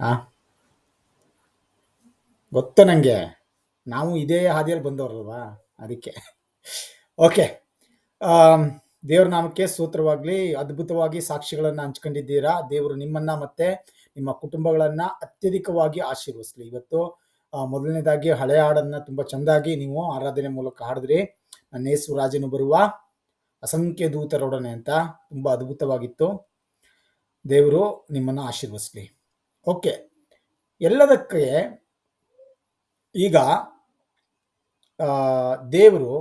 ಆ? ಗೊತ್ತು ನನಗೆ ನಾವು ಇದೇ ಹಾದಿಯಲ್ಲಿ ಬಂದವರಲ್ವಾ? ಅದಕ್ಕೆ. ಓಕೆ. ದೇವ್ರ ನಾಮಕ್ಕೆ ಸೂತ್ರವಾಗಲಿ ಅದ್ಭುತವಾಗಿ ಸಾಕ್ಷಿಗಳನ್ನು ಹಂಚ್ಕೊಂಡಿದ್ದೀರಾ? ದೇವರು ನಿಮ್ಮನ್ನ ಮತ್ತೆ ನಿಮ್ಮ ಕುಟುಂಬಗಳನ್ನ ಅತ್ಯಧಿಕವಾಗಿ ಆಶೀರ್ವಿಸಲಿ ಇವತ್ತು ಮೊದಲನೇದಾಗಿ ಹಳೆ ಹಾಡನ್ನ ತುಂಬಾ ಚೆಂದಾಗಿ ನೀವು ಆರಾಧನೆ ಮೂಲಕ ಹಾಡಿದ್ರಿ. ನನ್ನ ರಾಜನು ಬರುವ. ಅಸಂಖ್ಯ ದೂತರೊಡನೆ ಅಂತ ತುಂಬಾ ಅದ್ಭುತವಾಗಿತ್ತು. ದೇವರು ನಿಮ್ಮನ್ನ ಆಶೀರ್ವದಿಸ್ಲಿ. ಓಕೆ. ಎಲ್ಲದಕ್ಕೆ ಈಗ ದೇವರು,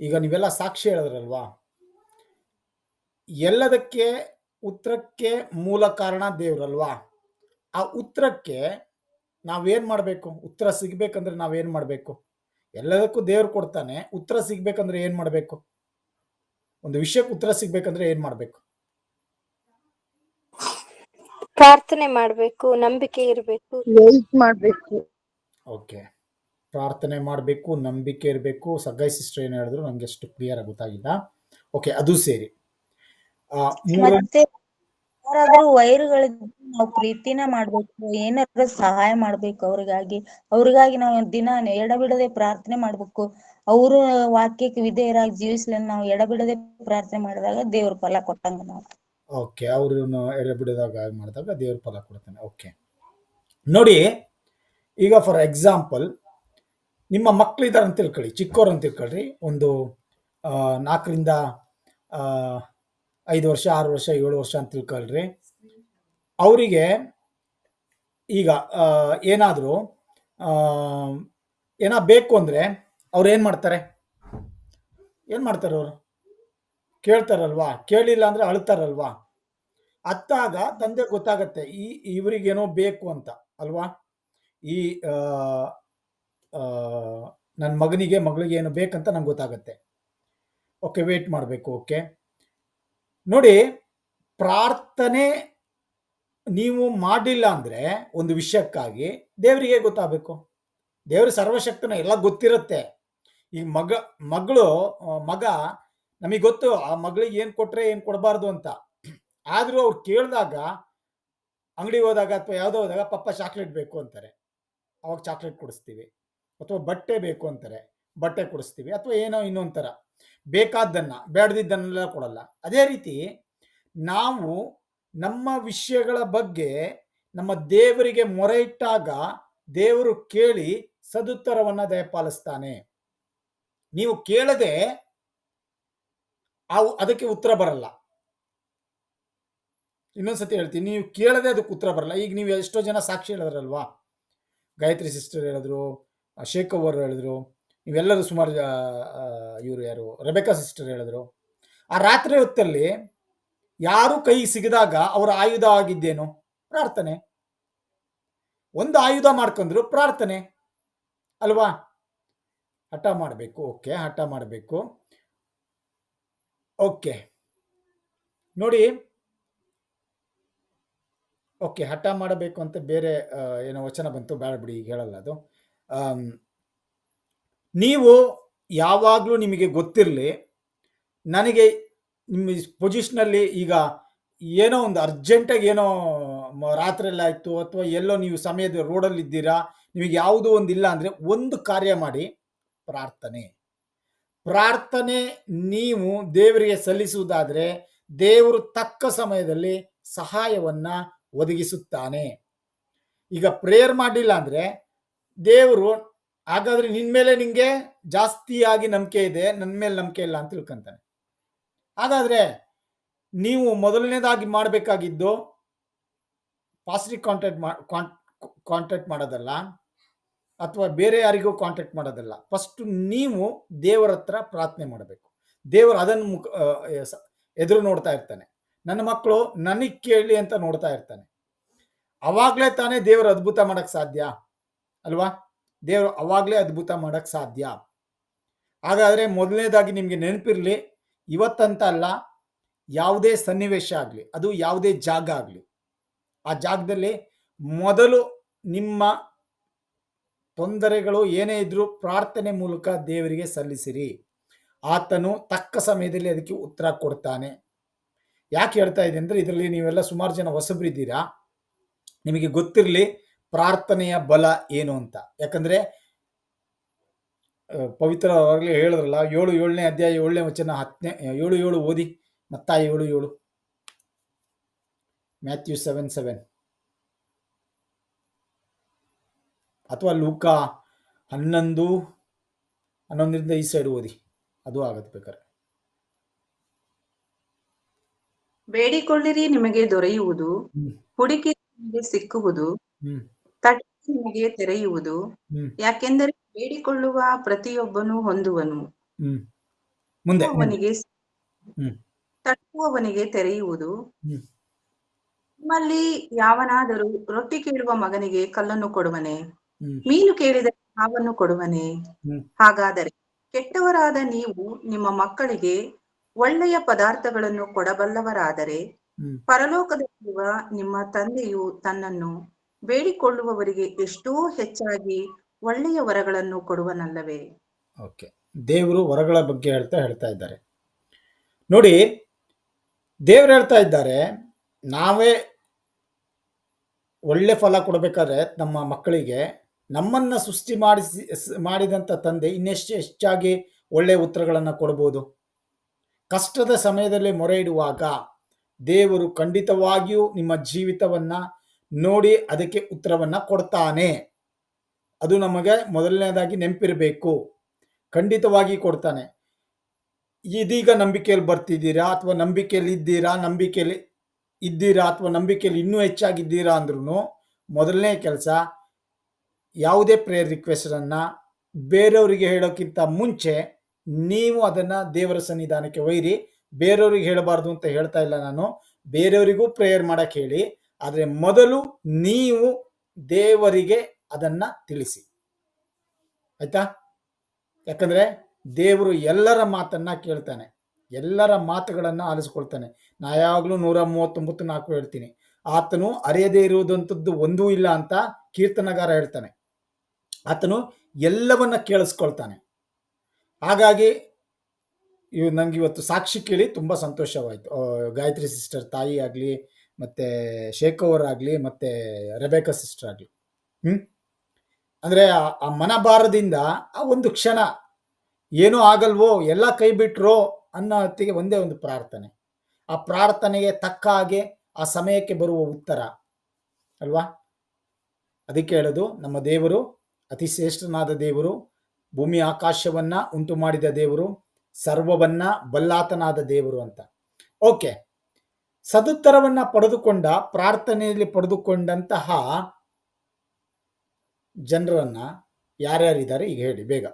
ಈಗ ನೀವೆಲ್ಲ ಸಾಕ್ಷಿ ಹೇಳಿದ್ರಲ್ವಾ? ಎಲ್ಲದಕ್ಕೆ ಉತ್ತರಕ್ಕೆ ಮೂಲ ಕಾರಣ ದೇವರಲ್ವಾ? ಆ ಉತ್ತರಕ್ಕೆ ನಾವೇನು ಮಾಡಬೇಕು? ಉತ್ತರ ಸಿಗಬೇಕಂದ್ರೆ ನಾವೇನು ಮಾಡಬೇಕು? ಎಲ್ಲದಕ್ಕೂ ದೇವ್ರು ಕೊಡ್ತಾನೆ, ಉತ್ತರ ಸಿಗಬೇಕಂದ್ರೆ ಏನು ಮಾಡಬೇಕು? ಒಂದು ವಿಷಯಕ್ಕೆ ಉತ್ತರ ಸಿಗಬೇಕಂದ್ರೆ ಏನು ಮಾಡಬೇಕು? ಪ್ರಾರ್ಥನೆ ಮಾಡ್ಬೇಕು ನಂಬಿಕೆ ಇರಬೇಕು. ವೆಯ್ಟ್ ಮಾಡ್ಬೇಕು. ಓಕೆ. ಪ್ರಾರ್ಥನೆ ಮಾಡಬೇಕು ನಂಬಿಕೆ ಇರಬೇಕು. ಸಗ್ಗಾಯಿ ಸಿಸ್ಟರ್ ಏನು ಹೇಳಿದ್ರು? ನನಗೆ ಅಷ್ಟು ಕ್ಲಿಯರ್ ಆಗಿ ಗೊತ್ತಾಗಿಲ್ಲ. ಓಕೆ ಅದು ಸೇರಿ. ಆ, ಮೂರನೇ ಮತ್ತೆ ಯಾರಾದ್ರೂ ನಾವು ಪ್ರೀತಿನ ಮಾಡ್ಬೇಕು ಏನಾದ್ರು ಸಹಾಯ ಮಾಡ್ಬೇಕು ಅವ್ರಿಗಾಗಿ. ಅವ್ರಿಗಾಗಿ ನಾವು ದಿನ ಎಡಬಿಡದೆ ಪ್ರಾರ್ಥನೆ ಮಾಡ್ಬೇಕು. ಅವರು ವಾಕ್ಯಕ್ಕೆ ವಿಧೇಯರಾಗಿ ಜೀವಿಸ್ಲಿ ನಾವು ನಾವು ಎಡಬಿಡದೆ ಪ್ರಾರ್ಥನೆ ಮಾಡಿದಾಗ ದೇವ್ರ ಫಲ ಕೊಟ್ಟಂಗ ನಾವು. ಓಕೆ, ಅವ್ರನ್ನ ಎಡೆ ಹಾಗೆ ಮಾಡಿದಾಗ ದೇವ್ರ ಫಲ ಕೊಡ್ತಾನೆ. ಓಕೆ. ನೋಡಿ, ಈಗ ಫಾರ್ ಎಕ್ಸಾಂಪಲ್ ನಿಮ್ಮ ಮಕ್ಕಳಿದ್ದಾರೆ ಅಂತ ತಿಳ್ಕೊಳ್ಳಿ ಚಿಕ್ಕವ್ರು ಅಂತ ತಿಳ್ಕೊಳ್ರಿ. ಒಂದು ನಾಲ್ಕರಿಂದ ಐದು ವರ್ಷ, ಆರು ವರ್ಷ, ಏಳು ವರ್ಷ ಅಂತ ತಿಳ್ಕೊಳ್ರಿ. ಅವರಿಗೆ ಈಗ ಏನಾದರೂ ಏನೋ ಬೇಕು ಅಂದರೆ ಅವ್ರು ಏನು ಮಾಡ್ತಾರೆ? ಏನು ಮಾಡ್ತಾರೆ ಅವರು? ಕೇಳ್ತಾರಲ್ವಾ? ಕೇಳಿಲ್ಲ ಅಂದರೆ ಅಳ್ತಾರಲ್ವಾ? ಅತ್ತಾಗ ತಂದೆ ಗೊತ್ತಾಗತ್ತೆ, ಈ ಇವರಿಗೇನೋ ಬೇಕು ಅಂತ, ಅಲ್ವಾ? ಈ ನನ್ನ ಮಗನಿಗೆ, ಮಗಳಿಗೆ ಏನು ಬೇಕಂತ ನಂಗೆ ಗೊತ್ತಾಗತ್ತೆ. ಓಕೆ, ವೇಟ್ ಮಾಡಬೇಕು, ಓಕೆ? ನೋಡಿ, ಪ್ರಾರ್ಥನೆ ನೀವು ಮಾಡಿಲ್ಲ ಅಂದರೆ ಒಂದು ವಿಷಯಕ್ಕಾಗಿ ದೇವರಿಗೆ ಗೊತ್ತಾಗಬೇಕು? ದೇವರು ಸರ್ವಶಕ್ತನ ಎಲ್ಲ ಗೊತ್ತಿರುತ್ತೆ. ಈ ಮಗ, ಮಗಳು ಮಗ ನಮಗೆ ಗೊತ್ತು, ಆ ಮಗಳಿಗೆ ಏನು ಕೊಟ್ರೆ ಏನು ಕೊಡಬಾರ್ದು ಅಂತ. ಆದರೂ ಅವ್ರು ಕೇಳಿದಾಗ, ಅಂಗಡಿ ಹೋದಾಗ ಅಥವಾ ಯಾವುದೋ ಹೋದಾಗ ಪಪ್ಪ ಚಾಕ್ಲೇಟ್ ಬೇಕು ಅಂತಾರೆ. ಅವಾಗ ಚಾಕ್ಲೇಟ್ ಕೊಡಿಸ್ತೀವಿ. ಅಥವಾ ಬಟ್ಟೆ ಬೇಕು ಅಂತಾರೆ. ಬಟ್ಟೆ ಕೊಡಿಸ್ತೀವಿ. ಅಥವಾ ಏನೋ ಇನ್ನೊಂಥರ. ಥರ ಬೇಕಾದ್ದನ್ನು ಬೇಡದಿದ್ದನ್ನೆಲ್ಲ ಕೊಡಲ್ಲ. ಅದೇ ರೀತಿ, ನಾವು ನಮ್ಮ ವಿಷಯಗಳ ಬಗ್ಗೆ ನಮ್ಮ ದೇವರಿಗೆ ಮೊರೆ ಇಟ್ಟಾಗ ದೇವರು ಕೇಳಿ ಸದುತ್ತರವನ್ನು ದಯಪಾಲಿಸ್ತಾನೆ. ನೀವು ಕೇಳದೆ ಆ ಅದಕ್ಕೆ ಉತ್ತರ ಬರಲ್ಲ. ಇನ್ನೊಂದ್ಸತಿ ಹೇಳ್ತೀನಿ, ನೀವು ಕೇಳದೆ ಅದಕ್ಕೆ ಉತ್ತರ ಬರಲ್ಲ. ಈಗ ನೀವು ಎಷ್ಟೋ ಜನ ಸಾಕ್ಷಿ ಹೇಳಿದ್ರಲ್ವಾ? ಗಾಯತ್ರಿ ಸಿಸ್ಟರ್ ಹೇಳಿದ್ರು, ಶೇಖ್ ಅವರು ಹೇಳಿದ್ರು, ನೀವೆಲ್ಲರೂ ಸುಮಾರು ಇವರು ಯಾರು? ರೆಬೆಕಾ ಸಿಸ್ಟರ್ ಹೇಳಿದ್ರು. ಆ ರಾತ್ರಿ ಹೊತ್ತಲ್ಲಿ ಯಾರು ಕೈ ಸಿಗದಾಗ ಅವರ ಆಯುಧ ಆಗಿದ್ದೇನು? ಪ್ರಾರ್ಥನೆ. ಒಂದು ಆಯುಧ ಮಾಡ್ಕೊಂಡ್ರು ಪ್ರಾರ್ಥನೆ. ಅಲ್ವಾ? ಹಠ ಮಾಡಬೇಕು, ಓಕೆ, ಹಠ ಮಾಡಬೇಕು. ಓಕೆ. ನೋಡಿ. ಓಕೆ, ಹಠ ಮಾಡಬೇಕು ಅಂತ ಬೇರೆ ಏನೋ ವಚನ ಬಂತು, ಬೇಡ ಬಿಡಿ, ಈಗ ಹೇಳಲ್ಲ ಅದು. ನೀವು ಯಾವಾಗಲೂ ನಿಮಗೆ ಗೊತ್ತಿರಲಿ, ನನಗೆ ನಿಮ್ಮ ಪೊಸಿಷನಲ್ಲಿ ಈಗ ಏನೋ ಒಂದು ಅರ್ಜೆಂಟಾಗಿ ಏನೋ ರಾತ್ರಿಯಲ್ಲಿ ಆಯಿತು, ಅಥವಾ ಎಲ್ಲೋ ನೀವು ಸಮಯದ ರೋಡಲ್ಲಿ ಇದ್ದೀರಾ ನಿಮಗೆ ಯಾವುದೋ ಒಂದು ಇಲ್ಲ ಅಂದರೆ ಒಂದು ಕಾರ್ಯ ಮಾಡಿ ಪ್ರಾರ್ಥನೆ. ಪ್ರಾರ್ಥನೆ ನೀವು ದೇವರಿಗೆ ಸಲ್ಲಿಸುವುದಾದರೆ ದೇವರು ತಕ್ಕ ಸಮಯದಲ್ಲಿ ಸಹಾಯವನ್ನ ಒದಗಿಸುತ್ತಾನೆ. ಈಗ ಪ್ರೇಯರ್ ಮಾಡಿಲ್ಲ ಅಂದ್ರೆ ದೇವರು, ಹಾಗಾದ್ರೆ ನಿನ್ ಮೇಲೆ ನಿಂಗೆ ಜಾಸ್ತಿಯಾಗಿ ನಂಬಿಕೆ ಇದೆ ನನ್ನ ಮೇಲೆ ನಂಬಿಕೆ ಇಲ್ಲ ಅಂತ ತಿಳ್ಕೊಂತಾನೆ. ಹಾಗಾದ್ರೆ ನೀವು ಮೊದಲನೇದಾಗಿ ಮಾಡಬೇಕಾಗಿದ್ದು ಪಾಸಿಟಿವ್ ಕಾಂಟ್ಯಾಕ್ಟ್ ಕಾಂಟ್ಯಾಕ್ಟ್ ಮಾಡೋದಲ್ಲ. ಅಥವಾ ಬೇರೆ ಯಾರಿಗೂ ಕಾಂಟ್ಯಾಕ್ಟ್ ಮಾಡೋದಲ್ಲ. ಫಸ್ಟ್ ನೀವು ದೇವರ ಹತ್ರ ಪ್ರಾರ್ಥನೆ ಮಾಡಬೇಕು. ದೇವರು ಅದನ್ನು ಮುಖ ಎದುರು ನೋಡ್ತಾ ಇರ್ತಾನೆ. ನನ್ನ ಮಕ್ಕಳು ನನಗೆ ಕೇಳಿ ಅಂತ ನೋಡ್ತಾ ಇರ್ತಾನೆ. ಅವಾಗಲೇ ತಾನೇ ದೇವರು ಅದ್ಭುತ ಮಾಡೋಕ್ಕೆ ಸಾಧ್ಯ? ಅಲ್ವಾ? ದೇವರು ಅವಾಗಲೇ ಅದ್ಭುತ ಮಾಡಕ್ ಸಾಧ್ಯ? ಹಾಗಾದ್ರೆ ಮೊದಲನೇದಾಗಿ ನಿಮಗೆ ನೆನಪಿರ್ಲಿ, ಇವತ್ತಂತ ಅಲ್ಲ, ಯಾವುದೇ ಸನ್ನಿವೇಶ ಆಗಲಿ, ಅದು ಯಾವುದೇ ಜಾಗ ಆಗಲಿ, ಆ ಜಾಗದಲ್ಲಿ ಮೊದಲು ನಿಮ್ಮ ತೊಂದರೆಗಳು ಏನೇ ಇದ್ರೂ ಪ್ರಾರ್ಥನೆ ಮೂಲಕ ದೇವರಿಗೆ ಸಲ್ಲಿಸಿರಿ. ಆತನು ತಕ್ಕ ಸಮಯದಲ್ಲಿ ಅದಕ್ಕೆ ಉತ್ತರ ಕೊಡ್ತಾನೆ. ಯಾಕೆ ಹೇಳ್ತಾ ಇದೆ ಅಂದ್ರೆ ಇದರಲ್ಲಿ ನೀವೆಲ್ಲ ಸುಮಾರು ಜನ ಹೊಸಬ್ರಿದ್ದೀರಾ? ನಿಮಗೆ ಗೊತ್ತಿರಲಿ ಪ್ರಾರ್ಥನೆಯ ಬಲ ಏನು ಅಂತ. ಯಾಕಂದ್ರೆ ಪವಿತ್ರ ಹೇಳಿದ್ರಲ್ಲ, ಏಳು ಏಳನೇ ಅಧ್ಯಾಯ ಏಳನೇ ವಚನ ಹತ್ತನೇ, ಏಳು ಏಳು ಓದಿ ಮತ್ತ ಏಳು ಏಳು. Matthew seven seven. ಅಥವಾ ಲೂಕ ಹನ್ನೊಂದು ಹನ್ನೊಂದರಿಂದ ಈ ಸೈಡ್ ಓದಿ. ಅದು ಆಗತ್ತೆ ಬೇಕಾದ್ರೆ. ಬೇಡಿಕೊಳ್ಳಿರಿ ನಿಮಗೆ ದೊರೆಯುವುದು. ಹುಡುಕಿ ನಿಮಗೆ ಸಿಕ್ಕುವುದು. ತಟ್ಟಿ ನಿಮಗೆ ತೆರೆಯುವುದು. ಯಾಕೆಂದರೆ ಬೇಡಿಕೊಳ್ಳುವ ಪ್ರತಿಯೊಬ್ಬನು ಹೊಂದುವನು. ಮುಂದೆ ಅವನಿಗೆ ತಟ್ಟುವವನಿಗೆ ತೆರೆಯುವುದು. ನಿಮ್ಮಲ್ಲಿ ಯಾವನಾದರೂ ರೊಟ್ಟಿ ಕೇಳುವ ಮಗನಿಗೆ ಕಲ್ಲನ್ನು ಕೊಡುವನೆ. ಮೀನು ಕೇಳಿದರೆ ಹಾವನ್ನು ಕೊಡುವನೆ? ಹಾಗಾದರೆ ಕೆಟ್ಟವರಾದ ನೀವು ನಿಮ್ಮ ಮಕ್ಕಳಿಗೆ ಒಳ್ಳೆಯ ಪದಾರ್ಥಗಳನ್ನು ಕೊಡಬಲ್ಲವರಾದರೆ ಪರಲೋಕದಲ್ಲಿರುವ ನಿಮ್ಮ ತಂದೆಯು ತನ್ನನ್ನು ಬೇಡಿಕೊಳ್ಳುವವರಿಗೆ ಎಷ್ಟೋ ಹೆಚ್ಚಾಗಿ ಒಳ್ಳೆಯ ವರಗಳನ್ನು ಕೊಡುವನಲ್ಲವೇ? ಓಕೆ. ದೇವರು ವರಗಳ ಬಗ್ಗೆ ಹೇಳ್ತಾ ಹೇಳ್ತಾ ಇದ್ದಾರೆ. ನೋಡಿ ದೇವರು ಹೇಳ್ತಾ ಇದ್ದಾರೆ ನಾವೇ ಒಳ್ಳೆ ಫಲ ಕೊಡಬೇಕಾದ್ರೆ ನಮ್ಮ ಮಕ್ಕಳಿಗೆ ನಮ್ಮನ್ನ ಸೃಷ್ಟಿ ಮಾಡಿಸಿ ಮಾಡಿದಂಥ ತಂದೆ ಇನ್ನೆಷ್ಟು ಹೆಚ್ಚಾಗಿ ಒಳ್ಳೆಯ ಉತ್ತರಗಳನ್ನು ಕೊಡ್ಬೋದು. ಕಷ್ಟದ ಸಮಯದಲ್ಲಿ ಮೊರೆ ಇಡುವಾಗ ದೇವರು ಖಂಡಿತವಾಗಿಯೂ ನಿಮ್ಮ ಜೀವಿತವನ್ನು ನೋಡಿ ಅದಕ್ಕೆ ಉತ್ತರವನ್ನು ಕೊಡ್ತಾನೆ. ಅದು ನಮಗೆ ಮೊದಲನೇದಾಗಿ ನೆನಪಿರಬೇಕು. ಖಂಡಿತವಾಗಿ ಕೊಡ್ತಾನೆ. ಇದೀಗ ನಂಬಿಕೆಯಲ್ಲಿ ಬರ್ತಿದ್ದೀರಾ ಅಥವಾ ನಂಬಿಕೆಯಲ್ಲಿ ಇದ್ದೀರಾ ನಂಬಿಕೆಯಲ್ಲಿ ಇದ್ದೀರಾ ಅಥವಾ ನಂಬಿಕೆಯಲ್ಲಿ ಇನ್ನೂ ಹೆಚ್ಚಾಗಿದ್ದೀರಾ ಅಂದ್ರೂ ಮೊದಲನೇ ಕೆಲಸ ಯಾವುದೇ ಪ್ರೇಯರ್ ರಿಕ್ವೆಸ್ಟನ್ನು ಬೇರೆಯವರಿಗೆ ಹೇಳೋಕ್ಕಿಂತ ಮುಂಚೆ ನೀವು ಅದನ್ನು ದೇವರ ಸನ್ನಿಧಾನಕ್ಕೆ ಒಯ್ಯಿರಿ. ಬೇರೆಯವ್ರಿಗೆ ಹೇಳಬಾರ್ದು ಅಂತ ಹೇಳ್ತಾ ಇಲ್ಲ ನಾನು. ಬೇರೆಯವರಿಗೂ ಪ್ರೇಯರ್ ಮಾಡೋಕ್ಕೆ ಹೇಳಿ. ಆದರೆ ಮೊದಲು ನೀವು ದೇವರಿಗೆ ಅದನ್ನು ತಿಳಿಸಿ. ಆಯ್ತಾ? ಯಾಕಂದರೆ ದೇವರು ಎಲ್ಲರ ಮಾತನ್ನು ಕೇಳ್ತಾನೆ. ಎಲ್ಲರ ಮಾತುಗಳನ್ನು ಆಲಿಸ್ಕೊಳ್ತಾನೆ. ನಾ ಯಾವಾಗಲೂ ನೂರ ಮೂವತ್ತೊಂಬತ್ತು ನಾಲ್ಕು ಹೇಳ್ತೀನಿ. ಆತನು ಅರಿಯದೇ ಇರುವುದಂಥದ್ದು ಒಂದೂ ಇಲ್ಲ ಅಂತ ಕೀರ್ತನಗಾರ ಹೇಳ್ತಾನೆ. ಆತನು ಎಲ್ಲವನ್ನ ಕೇಳಿಸ್ಕೊಳ್ತಾನೆ. ಹಾಗಾಗಿ ಇವ್ ನಂಗೆ ಇವತ್ತು ಸಾಕ್ಷಿ ಕೇಳಿ ತುಂಬ ಸಂತೋಷವಾಯಿತು. ಗಾಯತ್ರಿ ಸಿಸ್ಟರ್ ತಾಯಿ ಆಗಲಿ, ಮತ್ತು ಶೇಖವರ್ ಆಗಲಿ, ಮತ್ತು ರೆಬೇಕಾ ಸಿಸ್ಟರ್ ಆಗಲಿ. ಹ್ಞೂ ಅಂದರೆ ಆ ಮನಭಾರದಿಂದ ಆ ಒಂದು ಕ್ಷಣ ಏನೂ ಆಗಲ್ವೋ, ಎಲ್ಲ ಕೈ ಬಿಟ್ರೋ ಅನ್ನೋ ಹೊತ್ತಿಗೆ ಒಂದೇ ಒಂದು ಪ್ರಾರ್ಥನೆ. ಆ ಪ್ರಾರ್ಥನೆಗೆ ತಕ್ಕ ಹಾಗೆ ಆ ಸಮಯಕ್ಕೆ ಬರುವ ಉತ್ತರ. ಅಲ್ವಾ? ಅದಕ್ಕೆ ಹೇಳೋದು ನಮ್ಮ ದೇವರು ಅತಿ ಶ್ರೇಷ್ಠನಾದ ದೇವರು ಭೂಮಿ ಆಕಾಶವನ್ನ ಉಂಟು ಮಾಡಿದ ದೇವರು ಸರ್ವವನ್ನ ಬಲ್ಲಾತನಾದ ದೇವರು ಅಂತ. ಓಕೆ. ಸದುತ್ತರವನ್ನ ಪಡೆದುಕೊಂಡ ಪ್ರಾರ್ಥನೆಯಲ್ಲಿ ಪಡೆದುಕೊಂಡಂತಹ ಜನರನ್ನ ಯಾರ್ಯಾರಿದ್ದಾರೆ ಈಗ ಹೇಳಿ ಬೇಗ.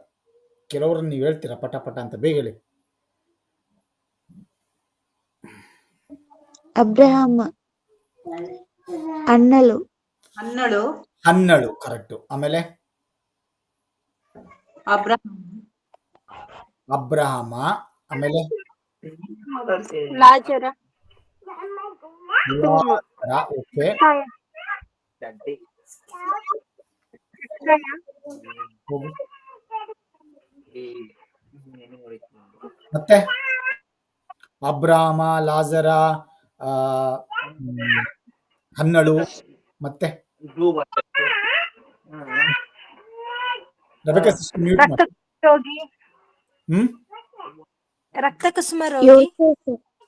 ಕೆಲವರನ್ನು ನೀವು ಹೇಳ್ತೀರಾ ಪಟ ಪಟ ಅಂತ ಬೇಗ ಹೇಳಿ. ಅಬ್ರಹಾಮ ಹನ್ನಳು. ಹನ್ನಳು ಕರೆಕ್ಟು. ಆಮೇಲೆ? ಅಬ್ರಹಾಂ ಅಬ್ರಹಾಮ ಆಮೇಲೆ ಲಾಜರ. ಓಕೆ. ಹೋಗು. ಮತ್ತೆ? ಅಬ್ರಾಮ ಲಾಜರ ಆ, ಹ್ಮ್, ಹನ್ನಳು ಮತ್ತೆ ರಬಿಕಾ ಸಿಸ್ಟರ್ ಮ್ಯೂಟ್ ರಕ್ತ ರೋಗಿ. ಹ್ಮ್? ರಕ್ತ ಕುಸುಮ ರೋಗಿ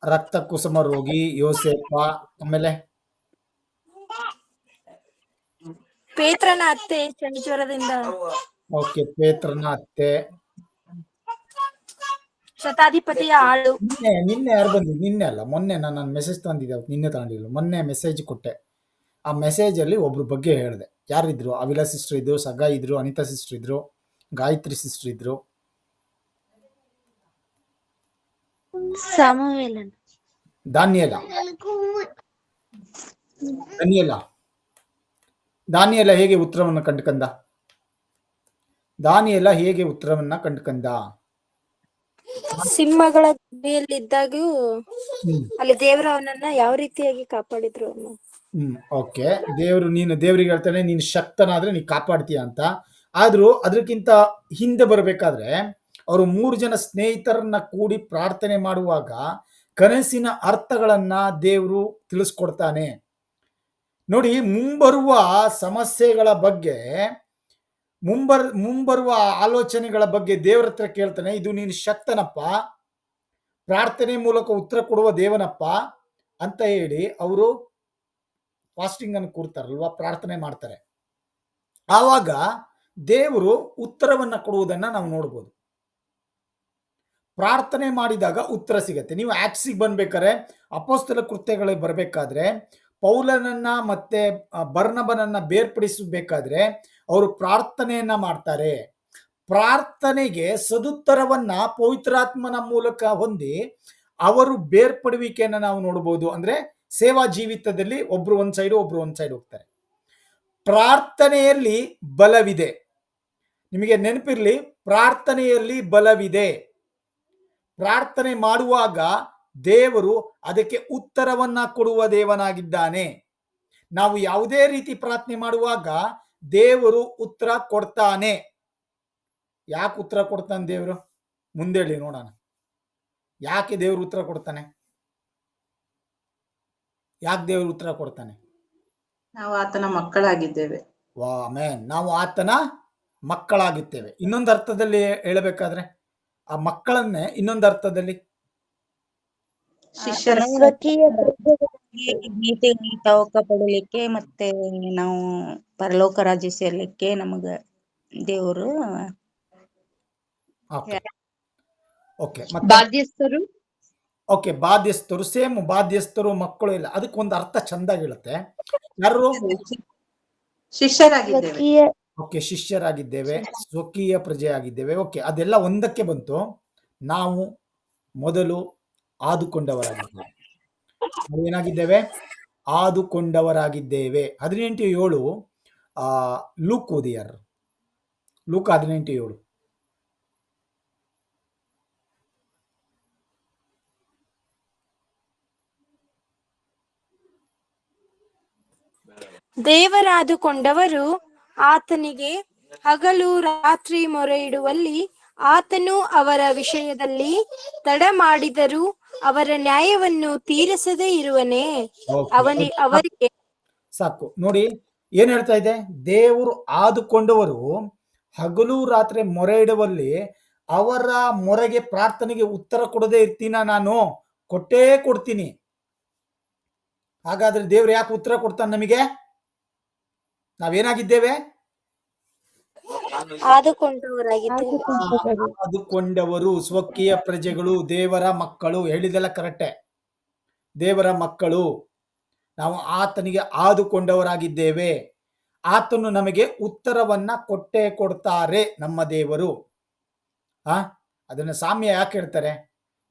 ರಕ್ತ ಕುಸುಮ ರೋಗಿ ಯೋಸೇಪ ಆಮೇಲೆ? ಪೇತ್ರನ ಅತ್ತೆ ಚಳಿ ಜ್ವರದಿಂದ. ಓಕೆ ಪೇತ್ರನ ಅತ್ತೆ ಶತಾಧಿಪತಿಯ ಆಳು. ನಿನ್ನೆ ನಿನ್ನೆ ಯಾರು ಬಂದಿದ್ದು? ನಿನ್ನೆ ಅಲ್ಲ ಮೊನ್ನೆ ನಾನು ನನ್ನ ಮೆಸೇಜ್ ತಂದಿದ್ದೆ ನಿನ್ನೆ ತಗೊಂಡಿಲ್ಲ ಮೊನ್ನೆ ಮೆಸೇಜ್ ಕೊಟ್ಟೆ. ಆ ಮೆಸೇಜಲ್ಲಿ ಒಬ್ರ ಬಗ್ಗೆ ಹೇಳಿದೆ. ಯಾರಿದ್ರು? ಅವಿಲಾ ಸಿಸ್ಟರ್ ಇದ್ರು ಸಗ ಇದ್ರು ಅನಿತಾ ಸಿಸ್ಟರ್ ಇದ್ರು ಗಾಯತ್ರಿ ಸಿಸ್ಟರ್ ಇದ್ರು? ಸಮವೇಲನ. ದಾನಿಯಲ. ದಾನಿಯಲ. ದಾನಿಯಲ ಹೇಗೆ ಉತ್ತರವನ್ನು ಕಂಡುಕಂದ? ದಾನಿಯಲ ಹೇಗೆ ಉತ್ತರವನ್ನ ಕಂಡುಕಂದ? ಸಿಂಹಗಳ ಗುಹೆಯಲ್ಲಿದ್ದಾಗೂ ಅಲ್ಲಿ ದೇವರ ಅವನನ್ನ ಯಾವ ರೀತಿಯಾಗಿ ಕಾಪಾಡಿದ್ರು ಓಕೆ. ದೇವರು, ನೀನು ದೇವ್ರಿಗೆ ಹೇಳ್ತಾನೆ, ನೀನು ಶಕ್ತನಾದ್ರೆ ನೀನು ಕಾಪಾಡ್ತೀಯ ಅಂತ. ಆದ್ರೂ ಅದಕ್ಕಿಂತ ಹಿಂದೆ ಬರಬೇಕಾದ್ರೆ ಅವರು ಮೂರು ಜನ ಸ್ನೇಹಿತರನ್ನ ಕೂಡಿ ಪ್ರಾರ್ಥನೆ ಮಾಡುವಾಗ ಕನಸಿನ ಅರ್ಥಗಳನ್ನ ದೇವರು ತಿಳಿಸ್ಕೊಡ್ತಾನೆ. ನೋಡಿ, ಮುಂಬರುವ ಸಮಸ್ಯೆಗಳ ಬಗ್ಗೆ, ಮುಂಬರ್, ಮುಂಬರುವ ಆಲೋಚನೆಗಳ ಬಗ್ಗೆ ದೇವರ ಹತ್ರ ಕೇಳ್ತಾನೆ, ಇದು ನೀನು ಶಕ್ತನಪ್ಪ, ಪ್ರಾರ್ಥನೆ ಮೂಲಕ ಉತ್ತರ ಕೊಡುವ ದೇವನಪ್ಪ ಅಂತ ಹೇಳಿ ಅವರು ಫಾಸ್ಟಿಂಗ್ ಅನ್ನು ಕೂರ್ತಾರಲ್ವಾ? ಪ್ರಾರ್ಥನೆ ಮಾಡ್ತಾರೆ. ಆವಾಗ ದೇವರು ಉತ್ತರವನ್ನ ಕೊಡುವುದನ್ನ ನಾವು ನೋಡ್ಬೋದು. ಪ್ರಾರ್ಥನೆ ಮಾಡಿದಾಗ ಉತ್ತರ ಸಿಗತ್ತೆ. ನೀವು ಆಕ್ಸಿಗೆ ಬಂದ್ಬೇಕಾದ್ರೆ, ಅಪೋಸ್ತಲ ಕೃತ್ಯಗಳಿಗೆ ಬರಬೇಕಾದ್ರೆ, ಪೌಲನನ್ನ ಮತ್ತೆ ಬರ್ಣಬನನ್ನ ಬೇರ್ಪಡಿಸಬೇಕಾದ್ರೆ ಅವರು ಪ್ರಾರ್ಥನೆಯನ್ನ ಮಾಡ್ತಾರೆ. ಪ್ರಾರ್ಥನೆಗೆ ಸದುತ್ತರವನ್ನ ಪವಿತ್ರಾತ್ಮನ ಮೂಲಕ ಹೊಂದಿ ಅವರು ಬೇರ್ಪಡುವಿಕೆಯನ್ನು ನಾವು ನೋಡಬಹುದು ಅಂದ್ರೆ ಸೇವಾ ಜೀವಿತದಲ್ಲಿ ಒಬ್ರು ಒಂದ್ ಸೈಡ್ ಒಬ್ರು ಒಂದ್ ಸೈಡ್ ಹೋಗ್ತಾರೆ. ಪ್ರಾರ್ಥನೆಯಲ್ಲಿ ಬಲವಿದೆ. ನಿಮಗೆ ನೆನಪಿರ್ಲಿ, ಪ್ರಾರ್ಥನೆಯಲ್ಲಿ ಬಲವಿದೆ. ಪ್ರಾರ್ಥನೆ ಮಾಡುವಾಗ ದೇವರು ಅದಕ್ಕೆ ಉತ್ತರವನ್ನ ಕೊಡುವ ದೇವನಾಗಿದ್ದಾನೆ. ನಾವು ಯಾವುದೇ ರೀತಿ ಪ್ರಾರ್ಥನೆ ಮಾಡುವಾಗ ದೇವರು ಉತ್ತರ ಕೊಡ್ತಾನೆ. ಯಾಕೆ ಉತ್ತರ ಕೊಡ್ತಾನೆ ದೇವರು? ಮುಂದೇಳಿ ನೋಡೋಣ. ಯಾಕೆ ದೇವರು ಉತ್ತರ ಕೊಡ್ತಾನೆ? ಯಾಕೆ ದೇವರು ಉತ್ತರ ಕೊಡ್ತಾನೆ? ನಾವು ಆತನ ಮಕ್ಕಳಾಗಿದ್ದೇವೆ. ವಾ ಮ್ಯಾನ್ ನಾವು ಆತನ ಮಕ್ಕಳಾಗುತ್ತೇವೆ. ಇನ್ನೊಂದು ಅರ್ಥದಲ್ಲಿ ಹೇಳಬೇಕಾದ್ರೆ ಆ ಮಕ್ಕಳನ್ನೇ ಇನ್ನೊಂದು ಅರ್ಥದಲ್ಲಿ? ಶಿಷ್ಯರ ತವಕ ಪಡಲಿಕ್ಕೆ ಮತ್ತೆ ನಾವು ಪರಲೋಕ ರಾಜ್ಯ ಸೇರ್ಲಿಕ್ಕೆ ನಮಗ ದೇವರು ಓಕೆ. ಓಕೆ ಮತ್ತೆ? ಬಾಧ್ಯಸ್ಥರು? ಓಕೆ ಬಾಧ್ಯಸ್ಥರು ಸೇಮ್ ಬಾಧ್ಯಸ್ಥರು ಮಕ್ಕಳು ಇಲ್ಲ. ಅದಕ್ಕೊಂದು ಅರ್ಥ ಚಂದ ಹೇಳುತ್ತೆ. ಯಾರು? ಓಕೆ ಶಿಷ್ಯರಾಗಿದ್ದೇವೆ ಸ್ವಕೀಯ ಪ್ರಜೆ ಆಗಿದ್ದೇವೆ ಓಕೆ ಅದೆಲ್ಲ ಒಂದಕ್ಕೆ ಬಂತು. ನಾವು ಮೊದಲು ಆದುಕೊಂಡವರಾಗಿದ್ದೇವೆ. ನಾವು ಏನಾಗಿದ್ದೇವೆ? ಆದುಕೊಂಡವರಾಗಿದ್ದೇವೆ. ಹದಿನೆಂಟು ಏಳು ಆ ಲೂಕ್ ಓದಿಯರ್. ಲೂಕ್ ಹದಿನೆಂಟು ಏಳು. ದೇವರಾದುಕೊಂಡವರು ಆತನಿಗೆ ಹಗಲು ರಾತ್ರಿ ಮೊರೆ ಇಡುವಲ್ಲಿ ಆತನು ಅವರ ವಿಷಯದಲ್ಲಿ ತಡ ಮಾಡಿದರೂ ಅವರ ನ್ಯಾಯವನ್ನು ತೀರಿಸದೇ ಇರುವನೇ. ಅವನಿ ಅವರಿಗೆ ಸಾಕು. ನೋಡಿ ಏನ್ ಹೇಳ್ತಾ ಇದೆ? ದೇವರು ಆದುಕೊಂಡವರು ಹಗಲು ರಾತ್ರಿ ಮೊರೆ ಇಡುವಲ್ಲಿ ಅವರ ಮೊರೆಗೆ ಪ್ರಾರ್ಥನೆಗೆ ಉತ್ತರ ಕೊಡದೇ ಇರ್ತೀನ ನಾನು? ಕೊಟ್ಟೇ ಕೊಡ್ತೀನಿ. ಹಾಗಾದ್ರೆ ದೇವ್ರು ಯಾಕೆ ಉತ್ತರ ಕೊಡ್ತಾನೆ ನಮಗೆ? ನಾವೇನಾಗಿದ್ದೇವೆ? ಅದುಕೊಂಡವರು ಆದುಕೊಂಡವರು ಸ್ವಕೀಯ ಪ್ರಜೆಗಳು ದೇವರ ಮಕ್ಕಳು ಹೇಳಿದೆಲ್ಲ ಕರೆಕ್ಟೆ ದೇವರ ಮಕ್ಕಳು ನಾವು ಆತನಿಗೆ ಆದುಕೊಂಡವರಾಗಿದ್ದೇವೆ. ಆತನು ನಮಗೆ ಉತ್ತರವನ್ನ ಕೊಟ್ಟೇ ಕೊಡ್ತಾರೆ ನಮ್ಮ ದೇವರು. ಆ ಅದನ್ನ ಸಾಮ್ಯ ಯಾಕೆ ಹೇಳ್ತಾರೆ?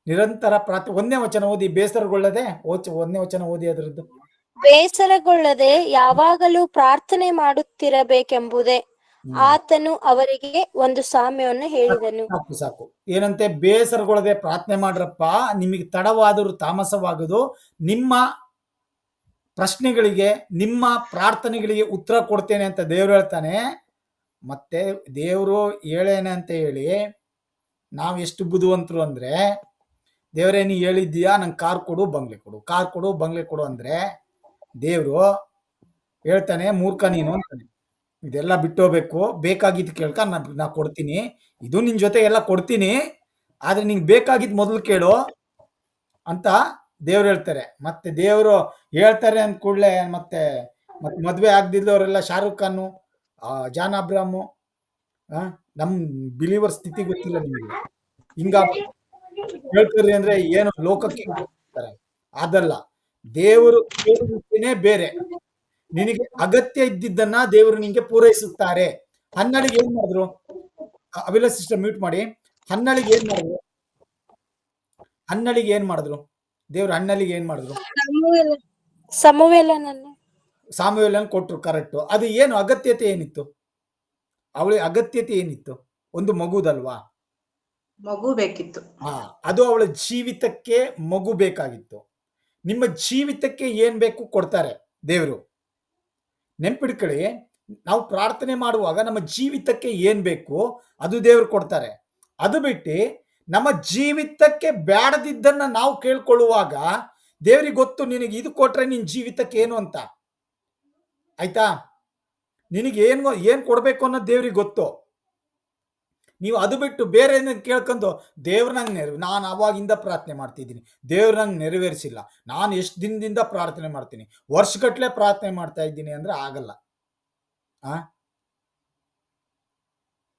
ನಿರಂತರ ಪ್ರಾರ್ಥನೆ ಒಂದನೇ ವಚನ ಓದಿ ಬೇಸರಗೊಳ್ಳದೆ ಓಚ್ ಒಂದನೇ ವಚನ ಓದಿ ಅದರದ್ದು. ಬೇಸರಗೊಳ್ಳದೆ ಯಾವಾಗಲೂ ಪ್ರಾರ್ಥನೆ ಮಾಡುತ್ತಿರಬೇಕೆಂಬುದೇ. ಆತನು ಅವರಿಗೆ ಒಂದು ಸಾಮ್ಯವನ್ನು ಹೇಳಿದನು. ಸಾಕು ಸಾಕು. ಏನಂತೆ? ಬೇಸರಗೊಳ್ಳದೆ ಪ್ರಾರ್ಥನೆ ಮಾಡ್ರಪ್ಪ ನಿಮಗೆ ತಡವಾದರೂ ತಾಮಸವಾಗದು. ನಿಮ್ಮ ಪ್ರಶ್ನೆಗಳಿಗೆ ನಿಮ್ಮ ಪ್ರಾರ್ಥನೆಗಳಿಗೆ ಉತ್ತರ ಕೊಡ್ತೇನೆ ಅಂತ ದೇವ್ರು ಹೇಳ್ತಾನೆ. ಮತ್ತೆ ದೇವರು ಹೇಳೇನೆ ಅಂತ ಹೇಳಿ ನಾವು ಎಷ್ಟು ಬುದ್ಧಿವಂತರು ಅಂದ್ರೆ ದೇವರೇ ನೀ ಹೇಳಿದ್ದೀಯಾ? ನಂಗೆ ಕಾರ್ ಕೊಡು ಬಂಗ್ಲೆ ಕೊಡು. ಕಾರ್ ಕೊಡು ಬಂಗ್ಲೆ ಕೊಡು ಅಂದ್ರೆ ದೇವರು ಹೇಳ್ತಾನೆ, ಮೂರ್ಖ ನೀನು ಅಂತಾನೆ. ಇದೆಲ್ಲ ಬಿಟ್ಟೋಗ್ಬೇಕು ಬೇಕಾಗಿದ್ದು ಕೇಳ್ಕ, ನಾ ನಾ ಕೊಡ್ತೀನಿ. ಇದು ನಿನ್ ಜೊತೆ ಎಲ್ಲ ಕೊಡ್ತೀನಿ. ಆದ್ರೆ ನಿಂಗೆ ಬೇಕಾಗಿದ್ದು ಮೊದಲು ಕೇಳು ಅಂತ ದೇವ್ರು ಹೇಳ್ತಾರೆ. ಮತ್ತೆ ದೇವರು ಹೇಳ್ತಾರೆ ಅಂದ ಕೂಡಲೇ ಮತ್ತೆ ಮತ್ತೆ ಮದ್ವೆ ಆಗದಿದ್ದವರೆಲ್ಲ ಶಾರುಖ್ ಖಾನು ಜಾನ್ ಅಬ್ರಾಮು ನಮ್ ಬಿಲೀವರ್ ಸ್ಥಿತಿ ಗೊತ್ತಿಲ್ಲ ನಿಮಗೆ. ಹಿಂಗ ಹೇಳ್ತಾರೆ ಅಂದ್ರೆ ಏನು ಲೋಕಕ್ಕೆ ಆದಲ್ಲ ದೇವರು ಕೇಳುವಿಕೆನೇ ಬೇರೆ. ನಿನಗೆ ಅಗತ್ಯ ಇದ್ದಿದ್ದನ್ನ ದೇವರು ನಿಂಗೆ ಪೂರೈಸುತ್ತಾರೆ. ಹನ್ನಳಿಗೆ ಏನ್ ಮಾಡಿದ್ರು? ಅವಿಲ ಸಿಸ್ಟಮ್ ಮ್ಯೂಟ್ ಮಾಡಿ. ಹನ್ನಳಿಗೆ ಏನ್ ಮಾಡಿದ್ರು? ಹನ್ನಳಿಗೆ ಏನ್ ಮಾಡಿದ್ರು? ದೇವ್ರ ಹನ್ನಳಿಗೆ ಏನ್ ಮಾಡಿದ್ರು? ಸಾಮುವೆಲ್ಲ ಸಾಮುವೇಲನ್ ಕೊಟ್ರು ಕರೆಕ್ಟ್ ಅದು ಏನು ಅಗತ್ಯತೆ ಏನಿತ್ತು? ಅವಳಿಗೆ ಅಗತ್ಯತೆ ಏನಿತ್ತು? ಒಂದು ಮಗುದಲ್ವಾ? ಮಗು ಬೇಕಿತ್ತು. ಹಾ ಅದು ಅವಳ ಜೀವಿತಕ್ಕೆ ಮಗು ಬೇಕಾಗಿತ್ತು. ನಿಮ್ಮ ಜೀವಿತಕ್ಕೆ ಏನ್ ಬೇಕು ಕೊಡ್ತಾರೆ ದೇವರು. ನೆನ್ಪಿಡ್ಕೊಳ್ಳಿ, ನಾವು ಪ್ರಾರ್ಥನೆ ಮಾಡುವಾಗ ನಮ್ಮ ಜೀವಿತಕ್ಕೆ ಏನ್ ಬೇಕು ಅದು ದೇವರು ಕೊಡ್ತಾರೆ. ಅದು ಬಿಟ್ಟು ನಮ್ಮ ಜೀವಿತಕ್ಕೆ ಬೇಡದಿದ್ದನ್ನ ನಾವು ಕೇಳ್ಕೊಳ್ಳುವಾಗ ದೇವ್ರಿಗೆ ಗೊತ್ತು ನಿನಗೆ ಇದು ಕೊಟ್ರೆ ನಿನ್ ಜೀವಿತಕ್ಕೆ ಏನು ಅಂತ. ಆಯ್ತಾ? ನಿನಗೆ ಏನು ಏನು ಕೊಡಬೇಕು ಅನ್ನೋದು ದೇವ್ರಿಗೆ ಗೊತ್ತು. ನೀವು ಅದು ಬಿಟ್ಟು ಬೇರೆ ಏನಾದ್ರು ಕೇಳ್ಕೊಂಡು, ದೇವ್ರ ನಂಗೆ ನೆರವು, ನಾನು ಅವಾಗಿಂದ ಪ್ರಾರ್ಥನೆ ಮಾಡ್ತಿದ್ದೀನಿ. ದೇವ್ರ ನಂಗೆ ನೆರವೇರಿಸಿಲ್ಲ. ನಾನು ಎಷ್ಟು ದಿನದಿಂದ ಪ್ರಾರ್ಥನೆ ಮಾಡ್ತೀನಿ. ವರ್ಷಗಟ್ಟಲೆ ಪ್ರಾರ್ಥನೆ ಮಾಡ್ತಾ ಇದ್ದೀನಿ ಅಂದರೆ ಆಗಲ್ಲ. ಆ?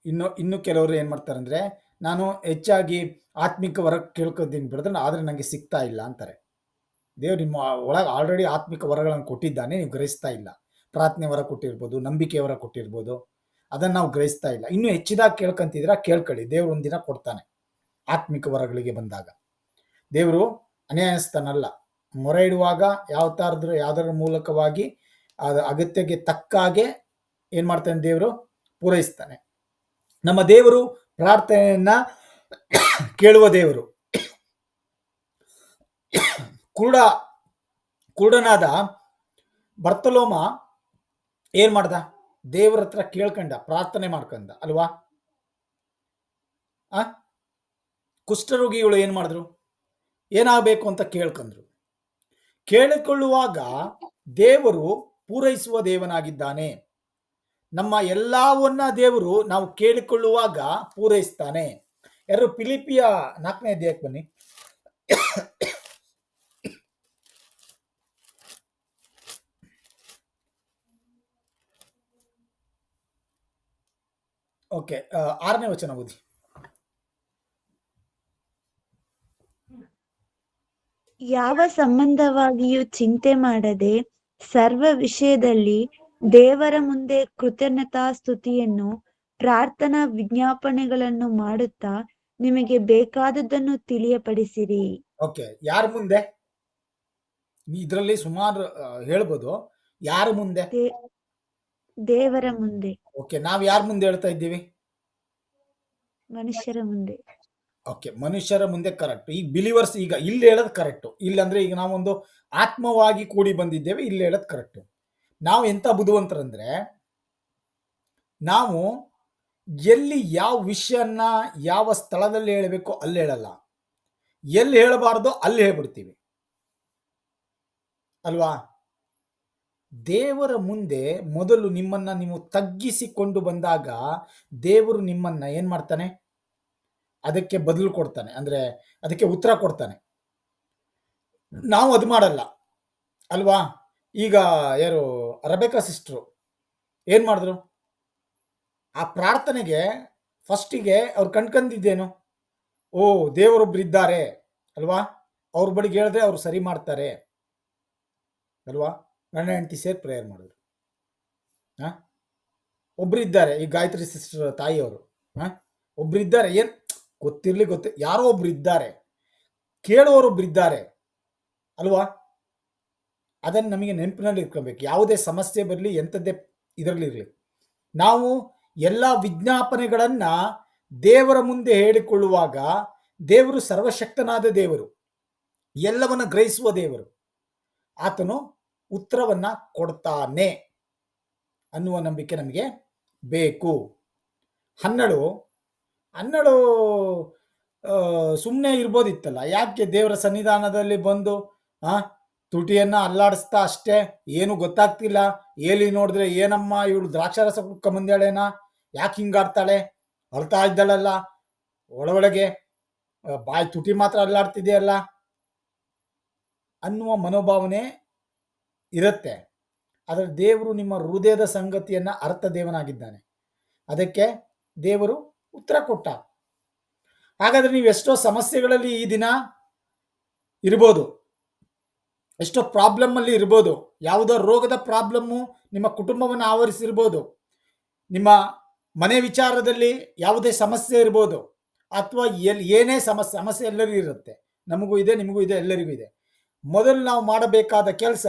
ಇನ್ನು ಇನ್ನು ಕೆಲವರು ಏನು ಮಾಡ್ತಾರೆ ಅಂದರೆ, ನಾನು ಹೆಚ್ಚಾಗಿ ಆತ್ಮಿಕ ವರ ಕೇಳ್ಕೊತೀನಿ ಬಿಡಿದ್ರೆ ಆದರೆ ನನಗೆ ಸಿಗ್ತಾ ಇಲ್ಲ ಅಂತಾರೆ. ದೇವ್ರು ನಿಮ್ಮ ಒಳಗೆ ಆಲ್ರೆಡಿ ಆತ್ಮಿಕ ವರಗಳನ್ನು ಕೊಟ್ಟಿದ್ದಾನೆ, ನೀವು ಗ್ರಹಿಸ್ತಾ ಇಲ್ಲ. ಪ್ರಾರ್ಥನೆ ವರ ಕೊಟ್ಟಿರ್ಬೋದು, ನಂಬಿಕೆ ವರ ಕೊಟ್ಟಿರ್ಬೋದು. ಅದನ್ನು ನಾವು ಗ್ರಹಿಸ್ತಾ ಇಲ್ಲ. ಇನ್ನೂ ಹೆಚ್ಚಿದಾಗಿ ಕೇಳ್ಕೊಂತಿದ್ರೆ ಕೇಳ್ಕೊಳ್ಳಿ. ದೇವ್ರು ಒಂದಿನ ಕೊಡ್ತಾನೆ, ಆತ್ಮಿಕ ವರಗಳಿಗೆ ಬಂದಾಗ. ದೇವರು ಅನ್ಯಾಯಸ್ಥನಲ್ಲ. ಮೊರೆ ಇಡುವಾಗ ಯಾವ ಥರದ್ರ, ಯಾವುದರ ಮೂಲಕವಾಗಿ ಅದು ಅಗತ್ಯಕ್ಕೆ ತಕ್ಕ ಹಾಗೆ ಏನು ಮಾಡ್ತಾನೆ ದೇವರು? ಪೂರೈಸ್ತಾನೆ. ನಮ್ಮ ದೇವರು ಪ್ರಾರ್ಥನೆಯನ್ನ ಕೇಳುವ ದೇವರು. ಕುರುಡ, ಕುರುಡನಾದ ಬರ್ತಲೋಮ ಏನು ಮಾಡ್ದ? ದೇವರ ಹತ್ರ ಕೇಳ್ಕಂಡ, ಪ್ರಾರ್ಥನೆ ಮಾಡ್ಕಂಡ ಅಲ್ವಾ? ಆ? ಕುಷ್ಠರೋಗಿಗಳು ಏನು ಮಾಡಿದ್ರು? ಏನಾಗಬೇಕು ಅಂತ ಕೇಳ್ಕೊಂಡ್ರು ಕೇಳಿಕೊಳ್ಳುವಾಗ ದೇವರು ಪೂರೈಸುವ ದೇವನಾಗಿದ್ದಾನೆ. ನಮ್ಮ ಎಲ್ಲವನ್ನ ದೇವರು ನಾವು ಕೇಳಿಕೊಳ್ಳುವಾಗ ಪೂರೈಸ್ತಾನೆ. ಯಾರು, ಪಿಲಿಪಿಯ ನಾಲ್ಕನೇ ಅಧ್ಯಾಯಕ್ಕೆ ಬನ್ನಿ. ಓಕೆ ಆರನೇ ವಚನ ಓದಿ. ಯಾವ ಸಂಬಂಧವಾಗಿಯೂ ಚಿಂತೆ ಮಾಡದೆ ಸರ್ವ ವಿಷಯದಲ್ಲಿ ದೇವರ ಮುಂದೆ ಕೃತಜ್ಞತಾ ಸ್ತುತಿಯನ್ನು ಪ್ರಾರ್ಥನಾ ವಿಜ್ಞಾಪನೆಗಳನ್ನು ಮಾಡುತ್ತಾ ನಿಮಗೆ ಬೇಕಾದದ್ದನ್ನು ತಿಳಿಯಪಡಿಸಿರಿ. ಓಕೆ ಯಾರ ಮುಂದೆ? ಇದರಲ್ಲಿ ಸುಮಾರು ಹೇಳ್ಬೋದು. ಯಾರ ಮುಂದೆ? ದೇವರ ಮುಂದೆ. ಓಕೆ ನಾವು ಯಾರ ಮುಂದೆ ಹೇಳ್ತಾ ಇದ್ದೀವಿ? ಮನುಷ್ಯರ ಮುಂದೆ. ಓಕೆ ಮನುಷ್ಯರ ಮುಂದೆ ಕರೆಕ್ಟ್ ಈಗ ಬಿಲಿವರ್ಸ್ ಈಗ ಇಲ್ಲಿ ಹೇಳೋದು ಕರೆಕ್ಟು ಇಲ್ಲಂದ್ರೆ ಈಗ ನಾವೊಂದು ಆತ್ಮವಾಗಿ ಕೂಡಿ ಬಂದಿದ್ದೇವೆ ಇಲ್ಲಿ ಹೇಳೋದು ಕರೆಕ್ಟು ನಾವು ಎಂತ ಬುದ್ಧಿವಂತರಂದ್ರೆ ನಾವು ಎಲ್ಲಿ ಯಾವ ವಿಷಯನ ಯಾವ ಸ್ಥಳದಲ್ಲಿ ಹೇಳಬೇಕು ಅಲ್ಲಿ ಹೇಳಲ್ಲ. ಎಲ್ಲಿ ಹೇಳಬಾರ್ದು ಅಲ್ಲಿ ಹೇಳ್ಬಿಡ್ತೀವಿ. ಅಲ್ವಾ? ದೇವರ ಮುಂದೆ ಮೊದಲು ನಿಮ್ಮನ್ನ ನೀವು ತಗ್ಗಿಸಿಕೊಂಡು ಬಂದಾಗ ದೇವರು ನಿಮ್ಮನ್ನ ಏನ್ ಮಾಡ್ತಾನೆ? ಅದಕ್ಕೆ ಬದಲು ಕೊಡ್ತಾನೆ. ಅಂದ್ರೆ ಅದಕ್ಕೆ ಉತ್ತರ ಕೊಡ್ತಾನೆ. ನಾವು ಅದು ಮಾಡಲ್ಲ. ಅಲ್ವಾ? ಈಗ ಯಾರು? ರಬೇಕಾ ಸಿಸ್ಟ್ರು. ಏನ್ ಮಾಡಿದ್ರು? ಆ ಪ್ರಾರ್ಥನೆಗೆ ಫಸ್ಟಿಗೆ ಅವ್ರು ಕಣ್ಕಂದಿದ್ದೇನು ಓ, ದೇವರೊಬ್ರು ಇದ್ದಾರೆ. ಅಲ್ವಾ? ಅವ್ರ ಬಳಿಗೆ ಹೇಳಿದ್ರೆ ಅವ್ರು ಸರಿ ಮಾಡ್ತಾರೆ. ಅಲ್ವಾ? ಗಂಡ ಹೆಂಡತಿ ಸೇರಿ ಪ್ರೇಯರ್ ಮಾಡಿದ್ರು. ಹಾಂ ಒಬ್ರು ಇದ್ದಾರೆ, ಈ ಗಾಯತ್ರಿ ಸಿಸ್ಟರ್ ತಾಯಿಯವರು. ಹಾಂ ಒಬ್ರು ಇದ್ದಾರೆ, ಏನ್? ಗೊತ್ತಿರ್ಲಿ ಗೊತ್ತ, ಯಾರೋ ಒಬ್ರು ಇದ್ದಾರೆ. ಕೇಳುವರೊಬ್ರು ಇದ್ದಾರೆ. ಅಲ್ವಾ? ಅದನ್ನು ನಮಗೆ ನೆನಪಿನಲ್ಲಿ ಇಟ್ಕೊಬೇಕು. ಯಾವುದೇ ಸಮಸ್ಯೆ ಬರಲಿ, ಎಂಥದ್ದೇ ಇದರಲ್ಲಿರಲಿ ನಾವು ಎಲ್ಲ ವಿಜ್ಞಾಪನೆಗಳನ್ನು ದೇವರ ಮುಂದೆ ಹೇಳಿಕೊಳ್ಳುವಾಗ ದೇವರು ಸರ್ವಶಕ್ತನಾದ ದೇವರು. ಎಲ್ಲವನ್ನ ಗ್ರಹಿಸುವ ದೇವರು. ಆತನು ಉತ್ತರವನ್ನ ಕೊಡ್ತಾನೆ ಅನ್ನುವ ನಂಬಿಕೆ ನಮಗೆ ಬೇಕು. ಹನ್ನೆರಡು ಹನ್ನೆರಡು ಸುಮ್ಮನೆ ಇರ್ಬೋದಿತ್ತಲ್ಲ, ಯಾಕೆ ದೇವರ ಸನ್ನಿಧಾನದಲ್ಲಿ ಬಂದು, ಆ, ತುಟಿಯನ್ನ ಅಲ್ಲಾಡಿಸ್ತಾ ಅಷ್ಟೇ? ಏನು ಗೊತ್ತಾಗ್ತಿಲ್ಲ. ಏಲಿ ನೋಡಿದ್ರೆ, ಏನಮ್ಮ, ಇವಳು ದ್ರಾಕ್ಷಾರಸ ಕುಡ್ಕೊಂಬಂದೇಳೇನ ಯಾಕೆ ಹಿಂಗಾಡ್ತಾಳೆ? ಅಳ್ತಾ ಇದ್ದಾಳಲ್ಲ. ಒಳೊಳಗೆ ಬಾಯಿ ತುಟಿ ಮಾತ್ರ ಅಲ್ಲಾಡ್ತಿದೆಯಲ್ಲ? ಅನ್ನುವ ಮನೋಭಾವನೆ ಇರುತ್ತೆ. ಆದರೆ ದೇವರು ನಿಮ್ಮ ಹೃದಯದ ಸಂಗತಿಯನ್ನ ಅರ್ಥ ದೇವನಾಗಿದ್ದಾನೆ ಅದಕ್ಕೆ ದೇವರು ಉತ್ತರ ಕೊಟ್ಟ. ಹಾಗಾದ್ರೆ ನೀವು ಎಷ್ಟೋ ಸಮಸ್ಯೆಗಳಲ್ಲಿ ಈ ದಿನ ಇರ್ಬೋದು. ಎಷ್ಟೋ ಪ್ರಾಬ್ಲಮ್ ಅಲ್ಲಿ ಇರ್ಬೋದು. ಯಾವುದೋ ರೋಗದ ಪ್ರಾಬ್ಲಮ್ಮು ನಿಮ್ಮ ಕುಟುಂಬವನ್ನು ಆವರಿಸಿರ್ಬೋದು. ನಿಮ್ಮ ಮನೆ ವಿಚಾರದಲ್ಲಿ ಯಾವುದೇ ಸಮಸ್ಯೆ ಇರ್ಬೋದು. ಅಥವಾ ಎಲ್, ಏನೇ ಸಮಸ್ಯೆ ಸಮಸ್ಯೆ ಎಲ್ಲರಿಗೂ ಇರುತ್ತೆ. ನಮಗೂ ಇದೆ, ನಿಮಗೂ ಇದೆ, ಎಲ್ಲರಿಗೂ ಇದೆ. ಮೊದಲು ನಾವು ಮಾಡಬೇಕಾದ ಕೆಲಸ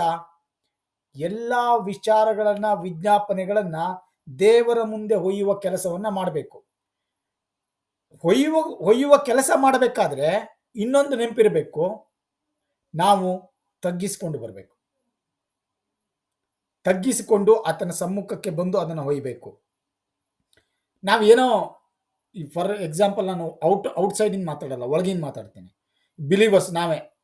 ಎಲ್ಲ ವಿಚಾರಗಳನ್ನ, ವಿಜ್ಞಾಪನೆಗಳನ್ನ ದೇವರ ಮುಂದೆ ಹೊಯ್ಯುವ ಕೆಲಸವನ್ನ ಮಾಡಬೇಕು. ಹೊಯ್ಯುವ ಹೊಯ್ಯುವ ಕೆಲಸ ಮಾಡಬೇಕಾದ್ರೆ ಇನ್ನೊಂದು ನೆನಪಿರಬೇಕು. ನಾವು ತಗ್ಗಿಸಿಕೊಂಡು ಬರಬೇಕು. ತಗ್ಗಿಸಿಕೊಂಡು ಆತನ ಸಮ್ಮುಖಕ್ಕೆ ಬಂದು ಅದನ್ನು ಒಯ್ಯಬೇಕು ನಾವೇನೋ ಈ ಫಾರ್ ಎಕ್ಸಾಂಪಲ್ ನಾನು ಔಟ್ ಔಟ್ಸೈಡಿಂದ ಮಾತಾಡಲ್ಲ, ಒಳಗಿಂದ ಮಾತಾಡ್ತೀನಿ. ಬಿಲೀವರ್ಸ್ ನಾವೇ.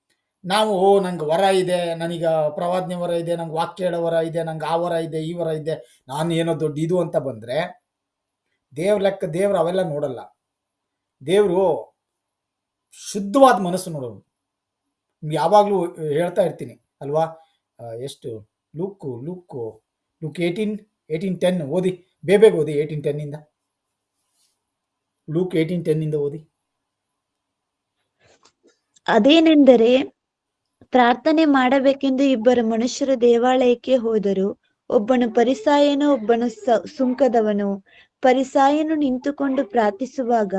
ನಾವು, ಓ, ನಂಗೆ ವರ ಇದೆ ನನಗೆ ಪ್ರವಾದನೆ ವರ ಇದೆ, ನಂಗೆ ವಾಕ್ಯ ಹೇಳೋ ವರ ಇದೆ, ನಂಗೆ ಆ ವರ ಇದೆ, ಈ ವರ ಇದೆ, ನಾನು ಏನೋ ದೊಡ್ಡ ಇದು ಅಂತ ಬಂದರೆ, ದೇವ್ರ ಲೆಕ್ಕ ದೇವ್ರು ಅವೆಲ್ಲ ನೋಡಲ್ಲ. ದೇವರು ಶುದ್ಧವಾದ ಮನಸ್ಸು ನೋಡೋನು ನಿಮ್ಗೆ ಯಾವಾಗಲೂ ಹೇಳ್ತಾ ಇರ್ತೀನಿ, ಅಲ್ವಾ? ಎಷ್ಟು? Look look look eighteen eighteen ten ಓದಿ ಬೇಬೇಗ ಓದಿ ಏಯ್ಟೀನ್ ಟೆನ್ನಿಂದ ಲುಕ್ ಏಯ್ಟೀನ್ ಟೆನ್ನಿಂದ ಓದಿ. ಅದೇನೆಂದರೆ ಪ್ರಾರ್ಥನೆ ಮಾಡಬೇಕೆಂದು ಇಬ್ಬರು ಮನುಷ್ಯರು ದೇವಾಲಯಕ್ಕೆ ಹೋದರು. ಒಬ್ಬನು ಪರಿಸಾಯನು ಒಬ್ಬನು ಸುಂಕದವನು. ಪರಿಸಾಯನು ನಿಂತುಕೊಂಡು ಪ್ರಾರ್ಥಿಸುವಾಗ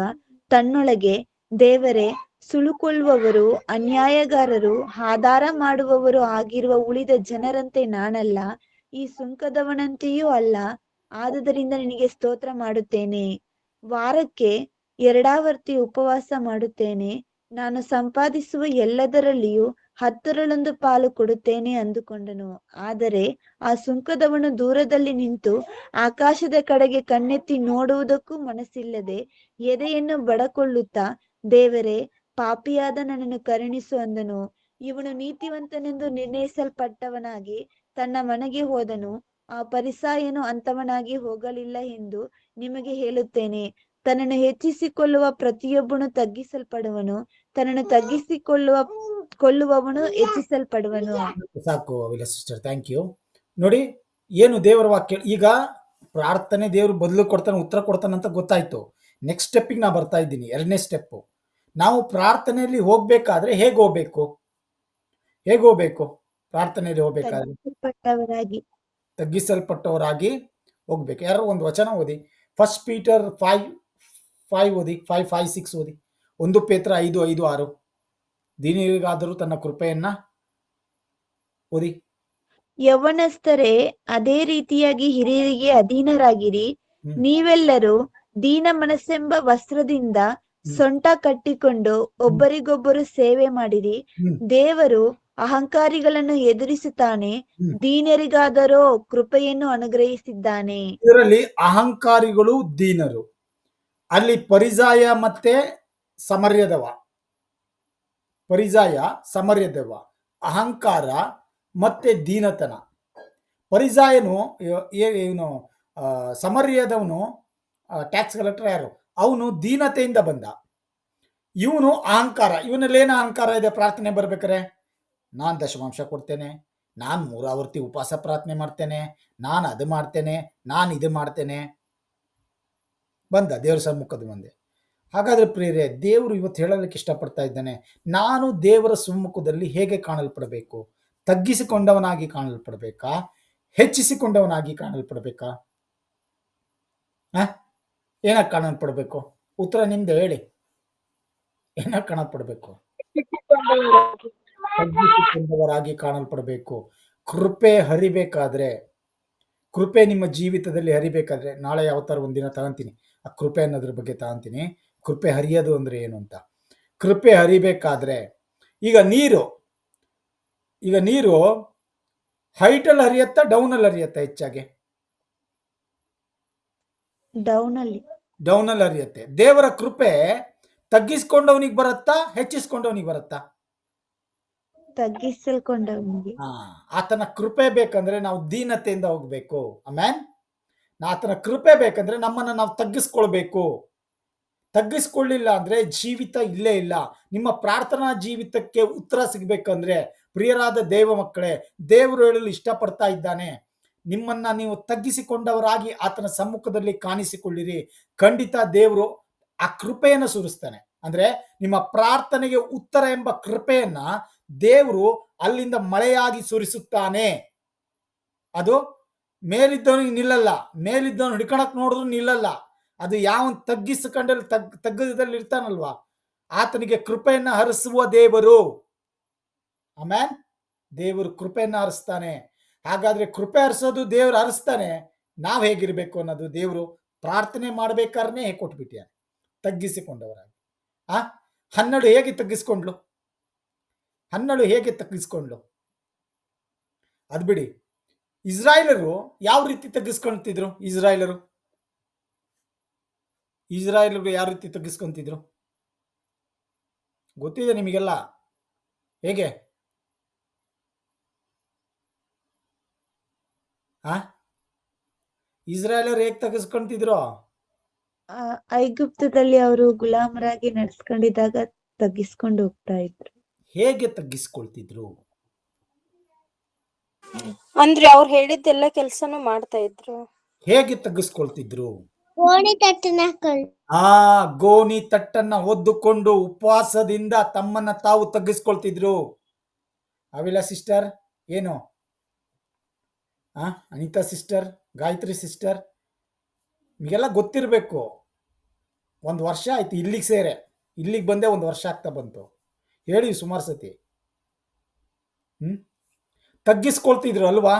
ತನ್ನೊಳಗೆ, ದೇವರೇ ಸುಳುಕೊಳ್ಳುವವರು ಅನ್ಯಾಯಗಾರರು, ಆಧಾರ ಮಾಡುವವರು ಆಗಿರುವ ಉಳಿದ ಜನರಂತೆ ನಾನಲ್ಲ. ಈ ಸುಂಕದವನಂತೆಯೂ ಅಲ್ಲ. ಆದುದರಿಂದ ನಿನಗೆ ಸ್ತೋತ್ರ ಮಾಡುತ್ತೇನೆ. ವಾರಕ್ಕೆ ಎರಡಾವರ್ತಿ ಉಪವಾಸ ಮಾಡುತ್ತೇನೆ. ನಾನು ಸಂಪಾದಿಸುವ ಎಲ್ಲದರಲ್ಲಿಯೂ ಹತ್ತರಲ್ಲೊಂದು ಪಾಲು ಕೊಡುತ್ತೇನೆ ಅಂದುಕೊಂಡನು. ಆದರೆ ಆ ಸುಂಕದವನು ದೂರದಲ್ಲಿ ನಿಂತು ಆಕಾಶದ ಕಡೆಗೆ ಕಣ್ಣೆತ್ತಿ ನೋಡುವುದಕ್ಕೂ ಮನಸ್ಸಿಲ್ಲದೆ ಎದೆಯನ್ನು ಬಡಕೊಳ್ಳುತ್ತಾ, ದೇವರೇ, ಪಾಪಿಯಾದ ನನ್ನನ್ನು ಕರುಣಿಸು ಅಂದನು. ಇವನು ನೀತಿವಂತನೆಂದು ನಿರ್ಣಯಿಸಲ್ಪಟ್ಟವನಾಗಿ ತನ್ನ ಮನೆಗೆ ಹೋದನು. ಆ ಪರಿಸಾಯನು ಅಂತವನಾಗಿ ಹೋಗಲಿಲ್ಲ ಎಂದು ನಿಮಗೆ ಹೇಳುತ್ತೇನೆ. ತನ್ನನ್ನು ಹೆಚ್ಚಿಸಿಕೊಳ್ಳುವ ಪ್ರತಿಯೊಬ್ಬನು ತಗ್ಗಿಸಲ್ಪಡುವನು. ತನ್ನನ್ನು ತಗ್ಗಿಸಿಕೊಳ್ಳುವ ಕೊಳ್ಳುವವನು ಹೆಚ್ಚಿಸಲ್ಪಡುವನು. ಸಾಕು ಅವಿಲ ಸಿಸ್ಟರ್ ಥ್ಯಾಂಕ್ ಯು ನೋಡಿ ಏನು ದೇವರ ವಾಕ್ಯ ಈಗ ಪ್ರಾರ್ಥನೆ ದೇವರು ಬದಲು ಕೊಡ್ತಾನೆ ಉತ್ತರ ಕೊಡ್ತಾನೆ ಅಂತ ಗೊತ್ತಾಯ್ತು. ನೆಕ್ಸ್ಟ್ ಸ್ಟೆಪ್ಪಿಗೆ ನಾ ಬರ್ತಾ ಇದ್ದೀನಿ ಎರಡನೇ ಸ್ಟೆಪ್ಪು ನಾವು ಪ್ರಾರ್ಥನೆಯಲ್ಲಿ ಹೋಗ್ಬೇಕಾದ್ರೆ ಹೇಗೆ ಹೋಗ್ಬೇಕು? ಹೇಗೆ ಹೋಗ್ಬೇಕು? ಪ್ರಾರ್ಥನೆಯಲ್ಲಿ ಹೋಗ್ಬೇಕಾದ್ರೆ? ತಗ್ಗಿಸಲ್ಪಟ್ಟವರಾಗಿ. ತಗ್ಗಿಸಲ್ಪಟ್ಟವರಾಗಿ ಹೋಗ್ಬೇಕು. ಯಾರು ಒಂದು ವಚನ ಓದಿ. ಫಸ್ಟ್ ಪೀಟರ್ ಫೈವ್ ಫೈವ್ ಓದಿ ಫೈವ್ ಫೈವ್ ಸಿಕ್ಸ್ ಓದಿ. ಒಂದು ಪೇತ್ರ ಐದು ಐದು ಆರು. ದೀನಿಗಾದರೂ ತನ್ನ ಕೃಪೆಯನ್ನ ಓದಿ. ಯವನಸ್ಥರೇ ಅದೇ ರೀತಿಯಾಗಿ ಹಿರಿಯರಿಗೆ ಅಧೀನರಾಗಿರಿ. ನೀವೆಲ್ಲರೂ ದೀನ ಮನಸ್ಸೆಂಬ ವಸ್ತ್ರದಿಂದ ಸೊಂಟ ಕಟ್ಟಿಕೊಂಡು ಒಬ್ಬರಿಗೊಬ್ಬರು ಸೇವೆ ಮಾಡಿರಿ. ದೇವರು ಅಹಂಕಾರಿಗಳನ್ನು ಎದುರಿಸುತ್ತಾನೆ. ದೀನರಿಗಾದರೂ ದೀನರಿಗಾದರೋ ಕೃಪೆಯನ್ನು ಅನುಗ್ರಹಿಸಿದ್ದಾನೆ. ಇದರಲ್ಲಿ ಅಹಂಕಾರಿಗಳು ದೀನರು. ಅಲ್ಲಿ ಪರಿಜಾಯ ಮತ್ತೆ ಸಮರ್ಯದವ. ಪರಿಜಾಯ ಸಮರ್ಯದವ. ಅಹಂಕಾರ ಮತ್ತೆ ದೀನತನ. ಪರಿಜಾಯನು ಏನು ಸಮರ್ಯದವನು ಟ್ಯಾಕ್ಸ್ ಕಲೆಕ್ಟರ್ ಯಾರು? ಅವನು ದೀನತೆಯಿಂದ ಬಂದ. ಇವನು ಅಹಂಕಾರ. ಇವನಲ್ಲೇನು ಅಹಂಕಾರ ಇದೆ? ಪ್ರಾರ್ಥನೆ ಬರ್ಬೇಕಾರೆ ನಾನು ದಶಮಾಂಶ ಕೊಡ್ತೇನೆ. ನಾನು ಮೂರಾವರ್ತಿ ಉಪವಾಸ ಪ್ರಾರ್ಥನೆ ಮಾಡ್ತೇನೆ. ನಾನು ಅದು ಮಾಡ್ತೇನೆ. ನಾನು ಇದು ಮಾಡ್ತೇನೆ. ಬಂದ, ದೇವ್ರ ಸಮ್ಮುಖದ ಮುಂದೆ. ಹಾಗಾದ್ರೆ ಪ್ರೇರೆ ದೇವರು ಇವತ್ತು ಹೇಳಲಿಕ್ಕೆ ಇಷ್ಟಪಡ್ತಾ ಇದ್ದಾನೆ, ನಾನು ದೇವರ ಸುಮ್ಮುಖದಲ್ಲಿ ಹೇಗೆ ಕಾಣಲ್ಪಡಬೇಕು? ತಗ್ಗಿಸಿಕೊಂಡವನಾಗಿ ಕಾಣಲ್ಪಡಬೇಕಾ? ಹೆಚ್ಚಿಸಿಕೊಂಡವನಾಗಿ ಕಾಣಲ್ಪಡಬೇಕಾ? ಏನಾಗಿ ಕಾಣಲ್ಪಡಬೇಕು? ಉತ್ತರ ನಿಮ್ದು, ಹೇಳಿ. ಏನಾಗಿ ಕಾಣಲ್ಪಡಬೇಕು? ತಗ್ಗಿಸಿಕೊಂಡವರಾಗಿ ಕಾಣಲ್ಪಡಬೇಕು. ಕೃಪೆ ಹರಿಬೇಕಾದ್ರೆ, ಕೃಪೆ ನಿಮ್ಮ ಜೀವಿತದಲ್ಲಿ ಹರಿಬೇಕಾದ್ರೆ, ನಾಳೆ ಯಾವತ್ತಾರು ಒಂದಿನ ತಗೊಂತೀನಿ. ಆ ಕೃಪೆ ಅನ್ನೋದ್ರ ಬಗ್ಗೆ ತಗೊಂತೀನಿ. ಕೃಪೆ ಹರಿಯೋದು ಅಂದ್ರೆ ಏನು ಅಂತ? ಕೃಪೆ ಹರಿಬೇಕಾದ್ರೆ ಈಗ ನೀರು ಈಗ ನೀರು ಹೈಟಲ್ಲಿ ಹರಿಯತ್ತಾ ಡೌನಲ್ಲಿ ಹರಿಯತ್ತಾ ಹೆಚ್ಚಾಗಿ? ಡೌನ್ ಅಲ್ಲಿ. ಡೌನಲ್ಲಿ ಹರಿಯತ್ತೆ. ದೇವರ ಕೃಪೆ ತಗ್ಗಿಸ್ಕೊಂಡವನಿಗೆ ಬರುತ್ತಾ ಹೆಚ್ಚಿಸ್ಕೊಂಡವನಿಗೆ ಬರುತ್ತಾ? ತಗ್ಗಿಸಲ್ಕೊಂಡವನಿಗೆ. ಆತನ ಕೃಪೆ ಬೇಕಂದ್ರೆ ನಾವು ದೀನತೆಯಿಂದ ಹೋಗ್ಬೇಕು. ಆಮೇನ್ ಆತನ ಕೃಪೆ ಬೇಕಂದ್ರೆ ನಮ್ಮನ್ನ ನಾವು ತಗ್ಗಿಸ್ಕೊಳ್ಬೇಕು. ತಗ್ಗಿಸ್ಕೊಳ್ಳಿಲ್ಲ ಅಂದ್ರೆ ಜೀವಿತ ಇಲ್ಲೇ ಇಲ್ಲ. ನಿಮ್ಮ ಪ್ರಾರ್ಥನಾ ಜೀವಿತಕ್ಕೆ ಉತ್ತರ ಸಿಗ್ಬೇಕಂದ್ರೆ ಪ್ರಿಯರಾದ ದೇವ ಮಕ್ಕಳೇ, ದೇವರು ಹೇಳಲು ಇಷ್ಟಪಡ್ತಾ ಇದ್ದಾನೆ. ನಿಮ್ಮನ್ನ ನೀವು ತಗ್ಗಿಸಿಕೊಂಡವರಾಗಿ ಆತನ ಸಮ್ಮುಖದಲ್ಲಿ ಕಾಣಿಸಿಕೊಳ್ಳಿರಿ. ಖಂಡಿತ ದೇವರು ಆ ಕೃಪೆಯನ್ನು ಸುರಿಸ್ತಾನೆ. ಅಂದ್ರೆ ನಿಮ್ಮ ಪ್ರಾರ್ಥನೆಗೆ ಉತ್ತರ ಎಂಬ ಕೃಪೆಯನ್ನ ದೇವರು ಅಲ್ಲಿಂದ ಮಳೆಯಾಗಿ ಸುರಿಸುತ್ತಾನೆ. ಅದು ಮೇಲಿದ್ದವನಿಗೆ ನಿಲ್ಲಲ್ಲ. ಮೇಲಿದ್ದವನು ಹಿಡ್ಕೊಳಕ್ ನೋಡಿದ್ರು ನಿಲ್ಲಲ್ಲ. ಅದು ಯಾವ ತಗ್ಗಿಸಿಕೊಂಡಲ್ಲಿ ತಗ್ ತಗ್ಗದಲ್ಲಿ ಇರ್ತಾನಲ್ವಾ ಆತನಿಗೆ ಕೃಪೆಯನ್ನು ಹರಿಸುವ ದೇವರು. ಆಮೇನ್? ದೇವರು ಕೃಪೆಯನ್ನು ಹರಿಸ್ತಾನೆ. ಹಾಗಾದ್ರೆ ಕೃಪೆ ಹರಿಸೋದು ದೇವರು ಹರಿಸ್ತಾನೆ. ನಾವು ಹೇಗಿರಬೇಕು ಅನ್ನೋದು ದೇವರು ಪ್ರಾರ್ಥನೆ ಮಾಡ್ಬೇಕಾದ್ರೆ ಕೊಟ್ಬಿಟ್ಟಿಯಾನೆ ತಗ್ಗಿಸಿಕೊಂಡವರಾಗಿ. ಆ? ಹನ್ನೆರಡು ಹೇಗೆ ತಗ್ಗಿಸ್ಕೊಂಡ್ಲು? ಹನ್ನೆರಡು ಹೇಗೆ ತಗ್ಗಿಸ್ಕೊಂಡ್ಲು? ಅದ್ಬಿಡಿ. ಬಿಡಿ ಇಸ್ರಾಯೇಲರು ಯಾವ ರೀತಿ ತಗ್ಗಿಸ್ಕೊಳ್ತಿದ್ರು ಇಸ್ರಾಯೇಲರು? ಇಸ್ರಾಯೇಲ್ಗಳು ಯಾವ ರೀತಿ ತಗ್ಗಿಸ್ಕೊಂತಿದ್ರು? ಗೊತ್ತಿದೆ ನಿಮಗೆಲ್ಲ? ಹೇಗೆ? ಆ? ಇಸ್ರಾಯೇಲರು ಹೇಗೆ ತಗ್ಗಿಸ್ಕೊಂತಿದ್ರು? ಐಗುಪ್ತದಲ್ಲಿ ಅವರು ಗುಲಾಮರಾಗಿ ನಡ್ಸ್ಕೊಂಡಿದ್ದಾಗ ತಗ್ಗಿಸ್ಕೊಂಡು ಹೋಗ್ತಾ ಇದ್ರು. ಹೇಗೆ ತಗ್ಗಿಸ್ಕೊಳ್ತಿದ್ರು? ಅಂದ್ರೆ ಅವ್ರು ಹೇಳಿದ್ದೆಲ್ಲ ಕೆಲಸನೂ ಮಾಡ್ತಾ ಇದ್ರು. ಹೇಗೆ ತಗ್ಗಿಸ್ಕೊಳ್ತಿದ್ರು? ಗೋಣಿ ತಟ್ಟನ್ನ ಆ ಗೋಣಿ ತಟ್ಟನ್ನ ಒದ್ದುಕೊಂಡು ಉಪವಾಸದಿಂದ ತಮ್ಮನ್ನ ತಾವು ತಗ್ಗಿಸ್ಕೊಳ್ತಿದ್ರು. ಅವಿಲ್ಲ ಸಿಸ್ಟರ್, ಏನು? ಆ, ಅನಿತಾ ಸಿಸ್ಟರ್, ಗಾಯತ್ರಿ ಸಿಸ್ಟರ್, ನಿಮಗೆಲ್ಲ ಗೊತ್ತಿರಬೇಕು. ಒಂದು ವರ್ಷ ಆಯ್ತು ಇಲ್ಲಿಗೆ ಸೇರೆ. ಇಲ್ಲಿಗೆ ಬಂದೆ ಒಂದು ವರ್ಷ ಆಗ್ತಾ ಬಂತು. ಹೇಳಿ ಸುಮಾರು ಸತಿ. ಹ್ಮ್? ತಗ್ಗಿಸ್ಕೊಳ್ತಿದ್ರು ಅಲ್ವಾ?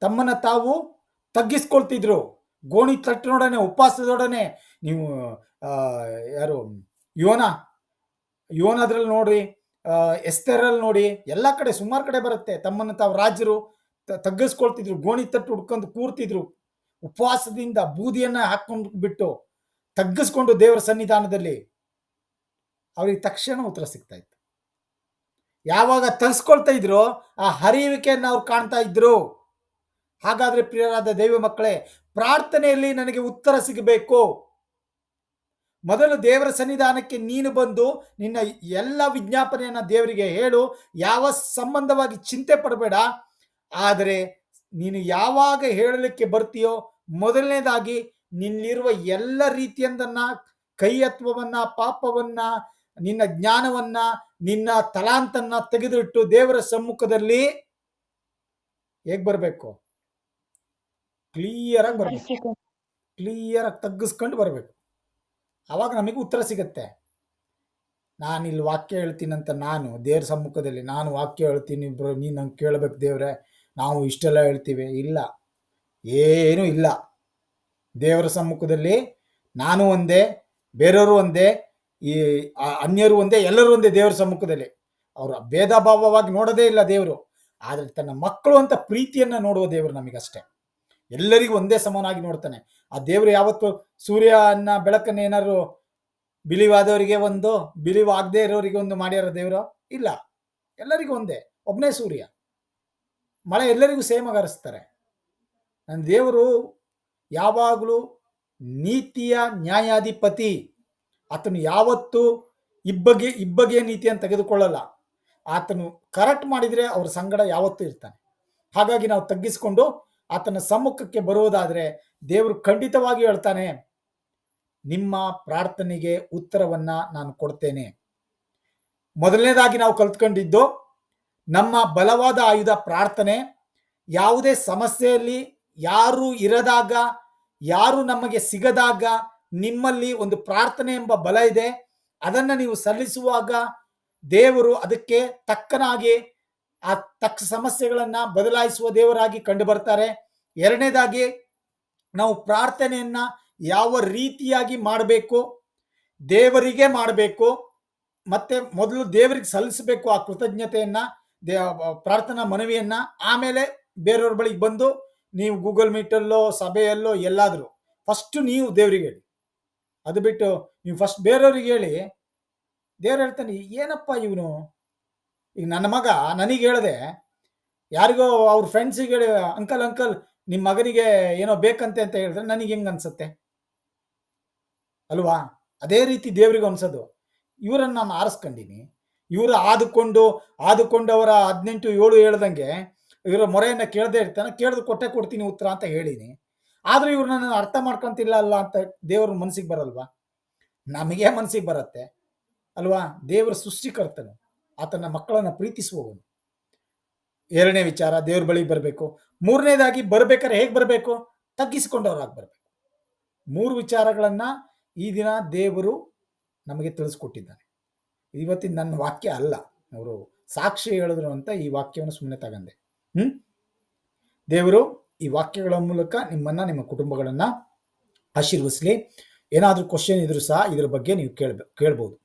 ತಮ್ಮನ್ನ ತಾವು ತಗ್ಗಿಸ್ಕೊಳ್ತಿದ್ರು. ಗೋಣಿ ತಟ್ಟಿನೊಡನೆ ಉಪವಾಸದೊಡನೆ ನೀವು ಯಾರು ಯೋನ ಯೋನದ್ರಲ್ಲಿ ನೋಡ್ರಿ ಎಸ್ತೆರಲ್ಲಿ ನೋಡಿ, ಎಲ್ಲ ಕಡೆ ಸುಮಾರು ಕಡೆ ಬರುತ್ತೆ. ತಮ್ಮನ್ನು ತಾವು ರಾಜರು ತಗ್ಗಿಸ್ಕೊಳ್ತಿದ್ರು, ಗೋಣಿ ತಟ್ಟು ಹುಡ್ಕೊಂಡು ಕೂರ್ತಿದ್ರು. ಉಪವಾಸದಿಂದ ಬೂದಿಯನ್ನ ಹಾಕೊಂಡು ಬಿಟ್ಟು ತಗ್ಗಿಸ್ಕೊಂಡು ದೇವರ ಸನ್ನಿಧಾನದಲ್ಲಿ ಅವ್ರಿಗೆ ತಕ್ಷಣ ಉತ್ತರ ಸಿಗ್ತಾ ಇತ್ತು. ಯಾವಾಗ ತಗ್ಸ್ಕೊಳ್ತಾ ಇದ್ರು, ಆ ಹರಿಯುವಿಕೆಯನ್ನು ಅವ್ರು ಕಾಣ್ತಾ ಇದ್ರು. ಹಾಗಾದ್ರೆ ಪ್ರಿಯರಾದ ದೈವ ಮಕ್ಕಳೇ ಪ್ರಾರ್ಥನೆಯಲ್ಲಿ ನನಗೆ ಉತ್ತರ ಸಿಗಬೇಕು. ಮೊದಲು ದೇವರ ಸನ್ನಿಧಾನಕ್ಕೆ ನೀನು ಬಂದು ನಿನ್ನ ಎಲ್ಲ ವಿಜ್ಞಾಪನೆಯನ್ನು ದೇವರಿಗೆ ಹೇಳು. ಯಾವ ಸಂಬಂಧವಾಗಿ ಚಿಂತೆ ಪಡಬೇಡ. ಆದರೆ ನೀನು ಯಾವಾಗ ಹೇಳಲಿಕ್ಕೆ ಬರ್ತೀಯೋ ಮೊದಲನೇದಾಗಿ ನಿನ್ನಿರುವ ಎಲ್ಲ ರೀತಿಯಂದನ್ನ, ಕೈಯತ್ವವನ್ನ, ಪಾಪವನ್ನ, ನಿನ್ನ ಜ್ಞಾನವನ್ನ, ನಿನ್ನ ತಲಾಂತನ್ನ ತೆಗೆದಿಟ್ಟು ದೇವರ ಸಮ್ಮುಖದಲ್ಲಿ ಹೇಗೆ ಬರಬೇಕು? ಕ್ಲಿಯರ್ ಆಗಿ ಬರಬೇಕು. ಕ್ಲಿಯರ್ ಆಗಿ ತಗ್ಗಿಸ್ಕೊಂಡು ಬರಬೇಕು. ಅವಾಗ ನಮಗೆ ಉತ್ತರ ಸಿಗತ್ತೆ. ನಾನು ಇಲ್ಲಿ ವಾಕ್ಯ ಹೇಳ್ತೀನಂತ ನಾನು ದೇವ್ರ ಸಮ್ಮುಖದಲ್ಲಿ ನಾನು ವಾಕ್ಯ ಹೇಳ್ತೀನಿ ಬ್ರೋ ನೀನು ನಂಗೆ ಕೇಳಬೇಕು ದೇವ್ರೆ ನಾವು ಇಷ್ಟೆಲ್ಲ ಹೇಳ್ತೀವಿ. ಇಲ್ಲ. ಏನೂ ಇಲ್ಲ. ದೇವರ ಸಮ್ಮುಖದಲ್ಲಿ ನಾನು ಒಂದೇ ಬೇರೆಯವರು ಒಂದೇ ಈ ಅನ್ಯರು ಒಂದೇ ಎಲ್ಲರೂ ಒಂದೇ ದೇವರ ಸಮ್ಮುಖದಲ್ಲಿ. ಅವರು ಭೇದ ಭಾವವಾಗಿ ನೋಡೋದೇ ಇಲ್ಲ ದೇವರು. ಆದರೆ ತನ್ನ ಮಕ್ಕಳು ಅಂತ ಪ್ರೀತಿಯನ್ನು ನೋಡುವ ದೇವರು ನಮಗಷ್ಟೇ. ಎಲ್ಲರಿಗೂ ಒಂದೇ ಸಮನಾಗಿ ನೋಡ್ತಾನೆ. ಆ ದೇವರು ಯಾವತ್ತು ಸೂರ್ಯನ ಬೆಳಕನ್ನ ಏನಾದ್ರು ಬಿಲಿವಾದವರಿಗೆ ಒಂದು ಬಿಲಿವಾಗದೇ ಇರೋರಿಗೆ ಒಂದು ಮಾಡ್ಯಾರ ದೇವರು? ಇಲ್ಲ. ಎಲ್ಲರಿಗೂ ಒಂದೇ ಒಬ್ಬನೇ ಸೂರ್ಯ. ಮಳೆ ಎಲ್ಲರಿಗೂ ಸೇಮ್ ಆಗಿ ಹರಿಸ್ತಾರೆ ನನ್ನ ದೇವರು ಯಾವಾಗಲೂ ನೀತಿಯ ನ್ಯಾಯಾಧಿಪತಿ. ಆತನು ಯಾವತ್ತೂ ಇಬ್ಬಗೆ ಇಬ್ಬಗೆಯ ನೀತಿಯನ್ನು ತೆಗೆದುಕೊಳ್ಳಲ್ಲ. ಆತನು ಕರೆಕ್ಟ್ ಮಾಡಿದರೆ ಅವ್ರ ಸಂಗಡ ಯಾವತ್ತೂ ಇರ್ತಾನೆ. ಹಾಗಾಗಿ ನಾವು ತಗ್ಗಿಸಿಕೊಂಡು ಆತನ ಸಮ್ಮುಖಕ್ಕೆ ಬರುವುದಾದರೆ ದೇವರು ಖಂಡಿತವಾಗಿ ಹೇಳ್ತಾನೆ, ನಿಮ್ಮ ಪ್ರಾರ್ಥನೆಗೆ ಉತ್ತರವನ್ನ ನಾನು ಕೊಡ್ತೇನೆ. ಮೊದಲನೇದಾಗಿ ನಾವು ಕಲ್ತ್ಕೊಂಡಿದ್ದು, ನಮ್ಮ ಬಲವಾದ ಆಯುಧ ಪ್ರಾರ್ಥನೆ, ಯಾವುದೇ ಸಮಸ್ಯೆಯಲ್ಲಿ ಯಾರು ಇರದಾಗ, ಯಾರು ನಮಗೆ ಸಿಗದಾಗ ನಿಮ್ಮಲ್ಲಿ ಒಂದು ಪ್ರಾರ್ಥನೆ ಎಂಬ ಬಲ ಇದೆ, ಅದನ್ನು ನೀವು ಸಲ್ಲಿಸುವಾಗ ದೇವರು ಅದಕ್ಕೆ ತಕ್ಕನಾಗಿ ಆ ತಕ್ಕ ಸಮಸ್ಯೆಗಳನ್ನ ಬದಲಾಯಿಸುವ ದೇವರಾಗಿ ಕಂಡು ಬರ್ತಾರೆ ಎರಡನೇದಾಗಿ ನಾವು ಪ್ರಾರ್ಥನೆಯನ್ನ ಯಾವ ರೀತಿಯಾಗಿ ಮಾಡಬೇಕು, ದೇವರಿಗೆ ಮಾಡಬೇಕು, ಮತ್ತೆ ಮೊದಲು ದೇವರಿಗೆ ಸಲ್ಲಿಸಬೇಕು ಆ ಕೃತಜ್ಞತೆಯನ್ನ, ದೇ ಪ್ರಾರ್ಥನಾ ಮನವಿಯನ್ನ, ಆಮೇಲೆ ಬೇರೆಯವ್ರ ಬಳಿಗೆ ಬಂದು ನೀವು ಗೂಗಲ್ ಮೀಟಲ್ಲೋ, ಸಭೆಯಲ್ಲೋ ಎಲ್ಲಾದರೂ ಫಸ್ಟ್ ನೀವು ದೇವರಿಗೆ ಹೇಳಿ. ಅದು ಬಿಟ್ಟು ನೀವು ಫಸ್ಟ್ ಬೇರೆಯವ್ರಿಗೆ ಹೇಳಿ, ದೇವ್ರು ಹೇಳ್ತಾನೆ, ಏನಪ್ಪ ಇವನು? ಈಗ ನನ್ನ ಮಗ ನನಗೆ ಹೇಳಿದೆ, ಯಾರಿಗೋ ಅವ್ರ ಫ್ರೆಂಡ್ಸಿಗೆ ಹೇಳಿ ಅಂಕಲ್ ಅಂಕಲ್ ನಿಮ್ಮ ಮಗನಿಗೆ ಏನೋ ಬೇಕಂತೆ ಅಂತ ಹೇಳಿದ್ರೆ ನನಗೆ ಹೆಂಗೆ ಅನ್ಸುತ್ತೆ? ಅಲ್ವಾ? ಅದೇ ರೀತಿ ದೇವರಿಗೆ ಅನ್ಸೋದು. ಇವರನ್ನು ನಾನು ಆರಿಸ್ಕೊಂಡಿನಿ. ಇವರು ಆದುಕೊಂಡು ಆದುಕೊಂಡು ಅವರ ಹದಿನೆಂಟು, ಏಳು ಹೇಳ್ದಂಗೆ ಇವರ ಮೊರೆಯನ್ನು ಕೇಳದೆ ಇರ್ತಾನೆ, ಕೇಳಿದು ಕೊಟ್ಟೆ ಕೊಡ್ತೀನಿ ಉತ್ತರ ಅಂತ ಹೇಳಿನಿ. ಆದರೂ ಇವ್ರು ನನ್ನ ಅರ್ಥ ಮಾಡ್ಕೊಂತಿಲ್ಲ ಅಲ್ಲ ಅಂತ ದೇವ್ರ ಮನಸ್ಸಿಗೆ ಬರಲ್ವಾ? ನಮಗೆ ಮನಸ್ಸಿಗೆ ಬರುತ್ತೆ. ಅಲ್ವಾ? ದೇವರ ಸೃಷ್ಟಿಕರ್ತನು. ಆತನ ಮಕ್ಕಳನ್ನು ಪ್ರೀತಿಸುವವನು. ಎರಡನೇ ವಿಚಾರ, ದೇವ್ರ ಬಳಿಗೆ ಬರಬೇಕು. ಮೂರನೇದಾಗಿ ಬರ್ಬೇಕಾದ್ರೆ ಹೇಗೆ ಬರಬೇಕು? ತಗ್ಗಿಸಿಕೊಂಡವರಾಗಿ ಬರಬೇಕು ಮೂರು ವಿಚಾರಗಳನ್ನ ಈ ದಿನ ದೇವರು ನಮಗೆ ತಿಳಿಸ್ಕೊಟ್ಟಿದ್ದಾನೆ. ಇವತ್ತಿನ ನನ್ನ ವಾಕ್ಯ ಅಲ್ಲ. ಅವರು ಸಾಕ್ಷಿ ಹೇಳಿದ್ರು ಅಂತ ಈ ವಾಕ್ಯವನ್ನು ಸುಮ್ಮನೆ ತಗಂದೆ. ಹ್ಞೂ ದೇವರು ಈ ವಾಕ್ಯಗಳ ಮೂಲಕ ನಿಮ್ಮನ್ನ, ನಿಮ್ಮ ಕುಟುಂಬಗಳನ್ನ ಆಶೀರ್ವಿಸಲಿ ಏನಾದರೂ ಕ್ವಶನ್ ಇದ್ರು ಸಹ ಇದ್ರ ಬಗ್ಗೆ ನೀವು ಕೇಳ್ಬ, ಕೇಳ್ಬೋದು.